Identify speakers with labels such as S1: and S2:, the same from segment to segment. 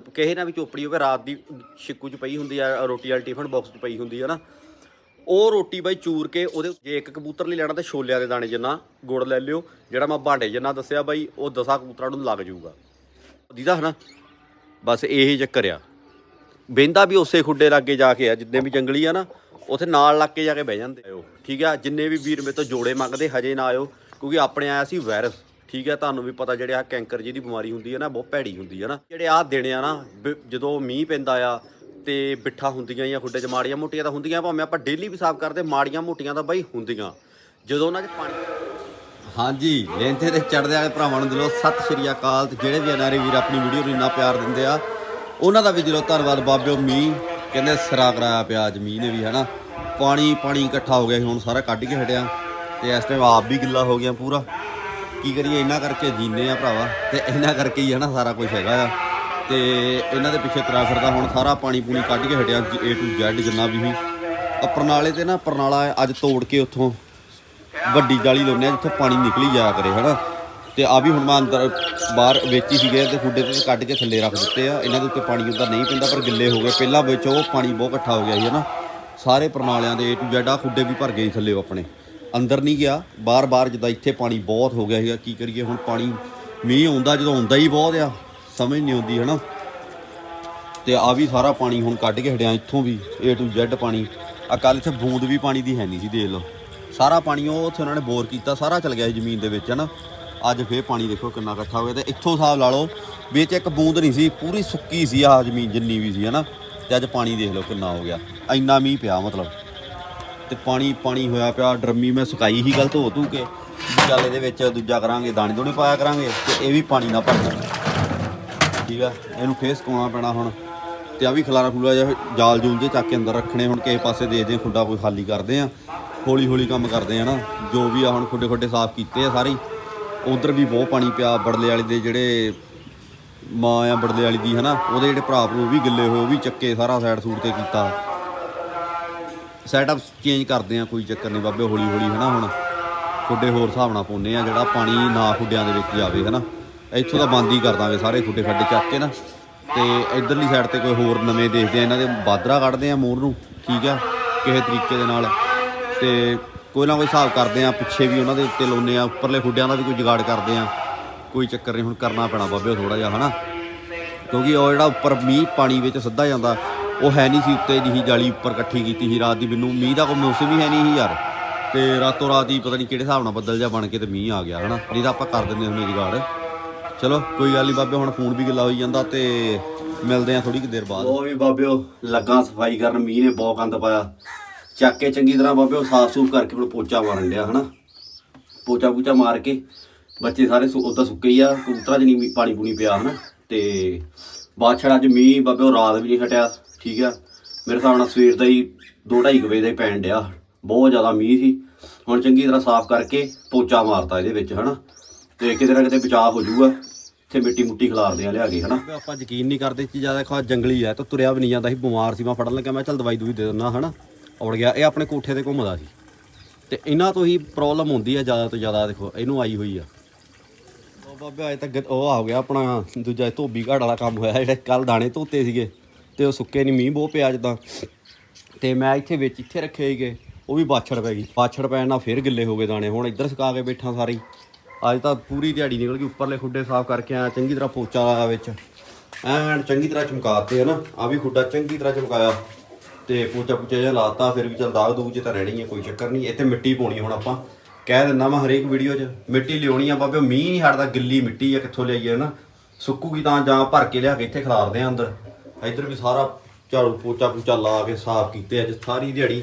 S1: ਕਿਸੇ ਨਾ ਵੀ ਚੋਪੜੀ ਹੋਵੇ, ਰਾਤ ਦੀ ਛਿੱਕੂ ਚ ਪਈ ਹੁੰਦੀ ਆ, ਰੋਟੀ ਵਾਲੀ ਟਿਫਨ ਬਾਕਸ ਚ ਪਈ ਹੁੰਦੀ ਆ ਨਾ। ਉਹ ਰੋਟੀ ਬਾਈ ਚੂਰ ਕੇ ਉਹਦੇ ਜੇ ਇੱਕ ਕਬੂਤਰ ਲਈ ਲੈਣਾ ਤਾਂ ਛੋਲਿਆਂ ਦੇ ਦਾਣੇ ਜਿੰਨਾ ਗੁੜ ਲੈ ਲਿਓ, ਜਿਹੜਾ ਮੈਂ ਭਾਂਡੇ ਜਿੰਨਾ ਦੱਸਿਆ ਬਾਈ, ਉਹ ਦਸਾਂ ਕਬੂਤਰਾਂ ਨੂੰ ਲੱਗ ਜਾਊਗਾ। ਦੀਦਾ ਹਨਾ? ਬਸ ਇਹੀ ਚੱਕਰ ਆ। ਬਹਿੰਦਾ ਵੀ ਉਸੇ ਖੁੱਡੇ ਲਾਗੇ ਜਾ ਕੇ ਆ, ਜਿੰਨੇ ਵੀ ਜੰਗਲੀ ਆ ਨਾ, ਉਥੇ ਨਾਲ ਲੱਗ ਕੇ ਜਾ ਕੇ ਬਹਿ ਜਾਂਦੇ ਆ ਉਹ। ਠੀਕ ਆ? ਜਿੰਨੇ ਵੀ ਵੀਰ ਮੇਰੇ ਤੋਂ ਜੋੜੇ ਮੰਗਦੇ, ਹਜੇ ਨਾ ਆਇਓ, ਕਿਉਂਕਿ ਆਪਣੇ ਆਇਆ ਸੀ ਵਾਇਰਸ ਠੀਕ ਹੈ, ਤੁਹਾਨੂੰ ਵੀ ਪਤਾ ਜਿਹੜੇ ਆ ਕੈਂਕਰ ਜਿਹਦੀ ਬਿਮਾਰੀ ਹੁੰਦੀ ਹੈ ਨਾ, ਬਹੁਤ ਭੈੜੀ ਹੁੰਦੀ ਹੈ ਨਾ। ਜਿਹੜੇ ਆ ਦਿਨ ਆ ਨਾ, ਬ- ਜਦੋਂ ਮੀਂਹ ਪੈਂਦਾ ਆ ਤੇ ਬਿੱਠਾ ਹੁੰਦੀਆਂ ਜਾਂ ਖੁੱਡੇ 'ਚ ਮਾੜੀਆਂ ਮੋਟੀਆਂ ਤਾਂ ਹੁੰਦੀਆਂ, ਭਾਵੇਂ ਆਪਾਂ ਡੇਲੀ ਵੀ ਸਾਫ਼ ਕਰਦੇ, ਮਾੜੀਆਂ ਮੋਟੀਆਂ ਤਾਂ ਬਾਈ ਹੁੰਦੀਆਂ। ਜਦੋਂ ਉਹਨਾਂ 'ਚ ਪਾਣੀ ਹਾਂਜੀ ਲੈਂਥੇ ਤੇ ਚੜਦੇ ਵਾਲੇ ਭਰਾਵਾਂ ਨੂੰ ਦਿਲੋਂ ਸਤਿ ਸ਼੍ਰੀ ਅਕਾਲ। ਤੇ ਜਿਹੜੇ ਵੀ ਅਨਾਰੇ ਵੀਰ ਆਪਣੀ ਵੀਡੀਓ ਨੂੰ ਇੰਨਾ ਪਿਆਰ ਦਿੰਦੇ ਆ, ਉਹਨਾਂ ਦਾ ਵੀ ਦਿਲੋਂ ਧੰਨਵਾਦ। ਬਾਬਿਓ ਮੀਂਹ, ਕਹਿੰਦੇ ਸਿਰਾ ਕਰਾਇਆ ਪਿਆ ਅੱਜ ਮੀਂਹ ਨੇ ਵੀ, ਹਨਾ। ਪਾਣੀ ਪਾਣੀ ਇਕੱਠਾ ਹੋ ਗਿਆ ਸੀ, ਹੁਣ ਸਾਰਾ ਕੱਢ ਕੇ ਹਟਿਆ। ਤੇ ਇਸ ਟਾਈਮ ਆਪ ਵੀ ਗਿੱਲਾ ਹੋ ਗਿਆ ਪੂਰਾ। ਕੀ ਕਰੀਏ, ਇਹਨਾਂ ਕਰਕੇ ਜੀਨੇ ਆ ਭਰਾਵਾ ਤੇ ਇਹਨਾਂ ਕਰਕੇ ਹੀ ਹੈ ਨਾ ਸਾਰਾ ਕੁਝ ਹੈਗਾ ਆ। ਤੇ ਇਹਨਾਂ ਦੇ ਪਿੱਛੇ ਤਰਾ ਫਿਰਦਾ ਹੁਣ ਸਾਰਾ ਪਾਣੀ ਪੂਣੀ ਕੱਢ ਕੇ ਹਟਿਆ A to Z ਜਿੰਨਾ ਵੀ ਸੀ। ਪਰਨਾਲੇ ਤੇ ਨਾ ਪਰਨਾਲਾ ਅੱਜ ਤੋੜ ਕੇ ਉੱਥੋਂ ਵੱਡੀ ਜਾਲੀ ਲਾਉਂਦੇ ਆ, ਜਿੱਥੋਂ ਪਾਣੀ ਨਿਕਲੀ ਜਾਇਆ ਕਰੇ, ਹਨਾ। ਤੇ ਆ ਵੀ ਹੁਣ ਮੈਂ ਅੰਦਰ ਬਾਹਰ ਵਿੱਚ ਹੀ ਸੀਗੇ ਤੇ ਖੁੱਡੇ ਤੇ ਕੱਢ ਕੇ ਥੱਲੇ ਰੱਖ ਦਿੱਤੇ ਆ। ਇਹਨਾਂ ਦੇ ਉੱਤੇ ਪਾਣੀ ਉਹਦਾ ਨਹੀਂ ਪੈਂਦਾ, ਪਰ ਗਿੱਲੇ ਹੋ ਗਏ। ਪਹਿਲਾਂ ਵਿੱਚ ਉਹ ਪਾਣੀ ਬਹੁਤ ਇਕੱਠਾ ਹੋ ਗਿਆ ਸੀ, ਹਨਾ। ਸਾਰੇ ਪ੍ਰਣਾਲਿਆਂ ਦੇ A to Z ਆ ਖੁੱਡੇ ਵੀ ਭਰ ਗਏ ਸੀ ਥੱਲੇ ਆਪਣੇ। ਅੰਦਰ ਨਹੀਂ ਗਿਆ। ਬਾਰ-ਬਾਰ ਜਿੱਦਾਂ ਇੱਥੇ ਪਾਣੀ ਬਹੁਤ ਹੋ ਗਿਆ ਸੀਗਾ, ਕੀ ਕਰੀਏ, ਹੁਣ ਪਾਣੀ ਮੀਂਹ ਆਉਂਦਾ ਜਦੋਂ ਆਉਂਦਾ ਹੀ ਬਹੁਤ ਆ, ਸਮਝ ਨਹੀਂ ਆਉਂਦੀ, ਹਨਾ? ਤੇ ਆ ਵੀ ਸਾਰਾ ਪਾਣੀ ਹੁਣ ਕੱਢ ਕੇ ਹਟਿਆ, ਇੱਥੋਂ ਵੀ, A to Z ਪਾਣੀ। ਆ ਕੱਲ ਇੱਥੇ ਬੂੰਦ ਵੀ ਪਾਣੀ ਦੀ ਹੈ ਨਹੀਂ ਸੀ, ਦੇਖ ਲਓ। ਸਾਰਾ ਪਾਣੀ ਉਹ ਉੱਥੇ ਉਹਨਾਂ ਨੇ ਬੋਰ ਕੀਤਾ, ਸਾਰਾ ਚਲ ਗਿਆ ਸੀ ਜ਼ਮੀਨ ਦੇ ਵਿੱਚ, ਹਨਾ? ਅੱਜ ਫੇਰ ਪਾਣੀ ਦੇਖੋ ਕਿੰਨਾ ਇਕੱਠਾ ਹੋ ਗਿਆ, ਤੇ ਇੱਥੋਂ ਹਿਸਾਬ ਲਾ ਲਓ, ਵਿੱਚ ਇੱਕ ਬੂੰਦ ਨਹੀਂ ਸੀ, ਪੂਰੀ ਸੁੱਕੀ ਸੀ ਆ ਜ਼ਮੀਨ ਜਿੰਨੀ ਵੀ ਸੀ, ਹਨਾ? ਤੇ ਅੱਜ ਪਾਣੀ ਦੇਖ ਲਓ ਕਿੰਨਾ ਹੋ ਗਿਆ। ਇੰਨਾ ਮੀਂਹ ਪਿਆ, ਮਤਲਬ। ਤੇ ਪਾਣੀ ਪਾਣੀ ਹੋਇਆ ਪਿਆ, ਡਰਮੀ ਮੈਂ ਸੁਕਾਈ ਹੀ ਗਲ ਧੋ ਧੂ ਕੇ। ਚੱਲ ਇਹਦੇ ਵਿੱਚ ਦੂਜਾ ਕਰਾਂਗੇ, ਦਾਣੇ ਦੋਣੇ ਪਾਇਆ ਕਰਾਂਗੇ ਤੇ ਇਹ ਵੀ ਪਾਣੀ ਨਾਲ ਭਰ ਜਾਣਾ ਠੀਕ ਆ, ਇਹਨੂੰ ਫੇਸ ਸੁਕਾਉਣਾ ਪੈਣਾ ਹੁਣ। ਤੇ ਆ ਵੀ ਖਲਾਰਾ ਖੁੱਲਾ ਜਿਹਾ ਜਾਲ ਜੂਲ ਜੇ ਚੱਕ ਕੇ ਅੰਦਰ ਰੱਖਣੇ, ਹੁਣ ਕਿਸੇ ਪਾਸੇ ਦੇਖਦੇ ਖੁੱਡਾ ਕੋਈ ਖਾਲੀ ਕਰਦੇ ਆ। ਹੌਲੀ ਹੌਲੀ ਕੰਮ ਕਰਦੇ ਆ ਨਾ, ਜੋ ਵੀ ਆ ਹੁਣ ਖੁੱਡੇ ਖੁੱਡੇ ਸਾਫ਼ ਕੀਤੇ ਆ ਸਾਰੇ। ਉਧਰ ਵੀ ਬਹੁਤ ਪਾਣੀ ਪਿਆ, ਬੜਲੇ ਵਾਲੇ ਦੇ ਜਿਹੜੇ ਮਾਂ ਆ ਬੜਲੇ ਵਾਲੀ ਦੀ, ਹਨਾ, ਉਹਦੇ ਜਿਹੜੇ ਭਰਾ ਭਰੂ ਉਹ ਵੀ ਗਿੱਲੇ ਹੋਏ, ਉਹ ਵੀ ਚੱਕੇ ਸਾਰਾ ਸਾਈਡ ਸੂਟ ਤੇ ਕੀਤਾ। ਸੈਟਅਪ ਚੇਂਜ ਕਰਦੇ ਆ ਕੋਈ ਚੱਕਰ ਨਹੀਂ ਬਾਬੇ, ਹੌਲੀ ਹੌਲੀ ਹਨਾ ਹੁਣ। ਖੁੱਡੇ ਹੋਰ ਹਿਸਾਬ ਨਾਲ ਪਾਉਂਦੇ ਆ ਜਿਹੜਾ ਪਾਣੀ ਨਾ ਖੁੱਡਿਆਂ ਦੇ ਵਿੱਚ ਜਾਵੇ, ਹਨਾ। ਇੱਥੋਂ ਤਾਂ ਬੰਦ ਹੀ ਕਰ ਦਾਂਗੇ ਸਾਰੇ ਖੁੱਡੇ ਖੱਡੇ ਚੱਕ ਕੇ ਨਾ। ਤੇ ਇਧਰਲੀ ਸਾਈਡ ਤੇ ਕੋਈ ਹੋਰ ਨਵੇਂ ਦੇਖਦੇ ਆ ਇਹਨਾਂ ਦੇ ਬਾਦਰਾ ਕੱਢਦੇ ਆ ਮੋਰ ਨੂੰ, ਠੀਕ ਆ, ਕਿਸੇ ਤਰੀਕੇ ਦੇ ਨਾਲ। ਤੇ ਕੋਈ ਨਾ ਕੋਈ ਹਿਸਾਬ ਕਰਦੇ ਆ ਪਿੱਛੇ ਵੀ ਉਹਨਾਂ ਦੇ ਉੱਤੇ ਲਾਉਂਦੇ ਆ ਉੱਪਰਲੇ ਖੁੱਡਿਆਂ ਦਾ ਵੀ ਕੋਈ ਜੁਗਾੜ ਕਰਦੇ ਆ ਕੋਈ ਚੱਕਰ ਨਹੀਂ, ਹੁਣ ਕਰਨਾ ਪੈਣਾ ਬਾਬੇ ਥੋੜਾ ਜਿਹਾ, ਹਨਾ। ਕਿਉਂਕਿ ਉਹ ਜਿਹੜਾ ਉੱਪਰ ਮੀਂਹ ਪਾਣੀ ਵਿੱਚ ਸਿੱਧਾ ਜਾਂਦਾ ਉਹ ਹੈ ਨਹੀਂ ਸੀ ਉੱਤੇ ਜਿਹੀ ਜਾਲੀ ਉੱਪਰ ਇਕੱਠੀ ਕੀਤੀ ਸੀ, ਰਾਤ ਦੀ ਮੈਨੂੰ ਮੀਂਹ ਦਾ ਕੋਈ ਮੌਸਮ ਹੀ ਹੈ ਨਹੀਂ ਸੀ ਯਾਰ। ਤੇ ਰਾਤੋਂ ਰਾਤ ਹੀ ਪਤਾ ਨਹੀਂ ਕਿਹੜੇ ਹਿਸਾਬ ਨਾਲ ਬੱਦਲ ਜਾ ਬਣ ਕੇ ਤੇ ਮੀਂਹ ਆ ਗਿਆ, ਹਨਾ? ਨਹੀਂ ਤਾਂ ਆਪਾਂ ਕਰ ਦਿੰਦੇ ਹੁੰਦੇ ਜੁਗਾੜ ਚਲੋ, ਕੋਈ ਗੱਲ ਨਹੀਂ ਬਾਬੇ, ਹੁਣ ਫੋਨ ਵੀ ਗਿੱਲਾ ਹੋਈ ਜਾਂਦਾ ਤੇ ਮਿਲਦੇ ਆ ਥੋੜੀ ਕਿ ਦੇਰ ਬਾਅਦ। ਉਹ ਵੀ ਬਾਬਿਓ ਲੱਗਾ ਸਫ਼ਾਈ ਕਰਨ, ਮੀਂਹ ਨੇ ਬਹੁਤ ਗੰਦ ਪਾਇਆ। ਚੱਕ ਕੇ ਚੰਗੀ ਤਰ੍ਹਾਂ ਬਾਬਿਓ ਸਾਫ਼ ਸੂਫ ਕਰਕੇ ਹੁਣ ਪੋਚਾ ਮਾਰਨ ਡਿਆ, ਹਨਾ? ਪੋਚਾ ਪੂਚਾ ਮਾਰ ਕੇ ਬੱਚੇ ਸਾਰੇ ਉਦਾਂ ਸੁੱਕੇ ਹੀ ਆ, ਕਬੂਤਰਾਂ 'ਚ ਨਹੀਂ ਮੀਂਹ- ਪਾਣੀ ਪੂਣੀ ਪਿਆ, ਹਨਾ? ਤੇ ਬਾਛੜ ਅੱਜ ਮੀਂਹ ਬਾਬੇ, ਉਹ ਰਾਤ ਵੀ ਨਹੀਂ ਹਟਿਆ। ਠੀਕ ਆ? ਮੇਰੇ ਹਿਸਾਬ ਨਾਲ ਸਵੇਰ ਦਾ ਹੀ 2:30 ਵਜੇ ਦਾ ਹੀ ਪੈਣ ਡਿਆ। ਬਹੁਤ ਜ਼ਿਆਦਾ ਮੀਂਹ ਸੀ। ਹੁਣ ਚੰਗੀ ਤਰ੍ਹਾਂ ਸਾਫ਼ ਕਰਕੇ ਪੋਚਾ ਮਾਰਤਾ ਇਹਦੇ ਵਿੱਚ, ਹਨਾ? ਤੇ ਕਿਤੇ ਨਾ ਕਿਤੇ ਬਚਾਅ ਹੋ ਜਾਊਗਾ। ਇੱਥੇ ਮਿੱਟੀ ਮੁੱਟੀ ਖਿਲਾਰਦੇ ਆ ਲਿਆ ਕੇ, ਹਨਾ? ਆਪਾਂ ਯਕੀਨ ਨਹੀਂ ਕਰਦੇ ਕਿ ਜ਼ਿਆਦਾ ਖਾ ਜੰਗਲੀ ਆ ਤਾਂ ਤੁਰਿਆ ਵੀ ਨਹੀਂ ਜਾਂਦਾ ਸੀ, ਬਿਮਾਰ ਸੀ। ਮੈਂ ਫੜਨ ਲੱਗਾ ਮੈਂ ਚੱਲ ਦਵਾਈ ਦੂਈ ਦੇ ਦਿੰਦਾ ਹਨਾ? ਔੜ ਗਿਆ। ਇਹ ਆਪਣੇ ਕੋਠੇ ਤੇ ਘੁੰਮਦਾ ਸੀ। ਤੇ ਇਹਨਾਂ ਤੋਂ ਹੀ ਪ੍ਰੋਬਲਮ ਹੁੰਦੀ ਆ ਜ਼ਿਆਦਾ ਤੋਂ ਜ਼ਿਆਦਾ, ਦੇਖੋ, ਇਹਨੂੰ ਆਈ ਹੋਈ ਆ। ਉਹ ਬਾਬੇ, ਅਜੇ ਤੱਕ ਉਹ ਆ ਗਿਆ ਆਪਣਾ, ਦੂਜਾ ਧੋਬੀ ਘਾੜ ਵਾਲਾ ਕੰਮ ਹੋਇਆ, ਜਿਹੜੇ ਕੱਲ ਦਾਣੇ ਧੋਤੇ ਸੀਗੇ। ਤੇ ਉਹ ਸੁੱਕੇ ਨਹੀਂ ਮੀਂਹ ਬਹੁਤ ਪਿਆ ਜਦਾਂ ਤੇ। ਮੈਂ ਇੱਥੇ ਵਿੱਚ, ਇੱਥੇ ਰੱਖੇ ਸੀਗੇ, ਉਹ ਵੀ ਬਾਛੜ ਪੈ ਗਈ। ਬਾਛੜ ਪੈਣ ਨਾਲ ਫਿਰ ਗਿੱਲੇ ਹੋ ਗਏ ਦਾਣੇ। ਹੁਣ ਇੱਧਰ ਸੁਕਾ ਕੇ ਬੈਠਾ ਸਾਰੇ। ਅੱਜ ਤਾਂ ਪੂਰੀ ਦਿਹਾੜੀ ਨਿਕਲ ਗਈ, ਉੱਪਰਲੇ ਖੁੱਡੇ ਸਾਫ਼ ਕਰਕੇ ਆਇਆ, ਚੰਗੀ ਤਰ੍ਹਾਂ ਪੋਚਾ ਲਾਇਆ ਵਿੱਚ। ਐਨ ਚੰਗੀ ਤਰ੍ਹਾਂ ਚਮਕਾਤੇ ਨਾ। ਆ ਵੀ ਖੁੱਡਾ ਚੰਗੀ ਤਰ੍ਹਾਂ ਚਮਕਾਇਆ। ਤੇ ਪੋਚਾ ਪੋਚਾ ਜਿਹਾ ਲਾਤਾ, ਫਿਰ ਵੀ ਚੱਲ ਦਾਗ ਦੂਗ ਜੇ ਤਾਂ ਰਹਿਣੀ ਹੈ ਕੋਈ ਚੱਕਰ ਨਹੀਂ। ਇੱਥੇ ਮਿੱਟੀ ਪਾਉਣੀ ਹੁਣ ਆਪਾਂ। ਕਹਿ ਦਿੰਦਾ ਮੈਂ ਹਰੇਕ ਵੀਡੀਓ 'ਚ, ਮਿੱਟੀ ਲਿਆਉਣੀ ਆ ਬਾਬੇ ਮੀਂਹ ਨਹੀਂ ਹਟਦਾ, ਗਿੱਲੀ ਮਿੱਟੀ ਆ ਕਿੱਥੋਂ ਲਿਆਈਏ ਨਾ ਸੁੱਕੂਗੀ ਤਾਂ ਜਾਂ ਭਰ ਕੇ ਲਿਆ ਕੇ ਇੱਥੇ ਖਿਲਾਰਦੇ ਆ ਅੰਦਰ। ਇੱਧਰ ਵੀ ਸਾਰਾ ਝਾੜੂ ਪੋਚਾ ਪੋਚਾ ਲਾ ਕੇ ਸਾਫ਼ ਕੀਤੇ ਅੱਜ ਸਾਰੀ ਦਿਹਾੜੀ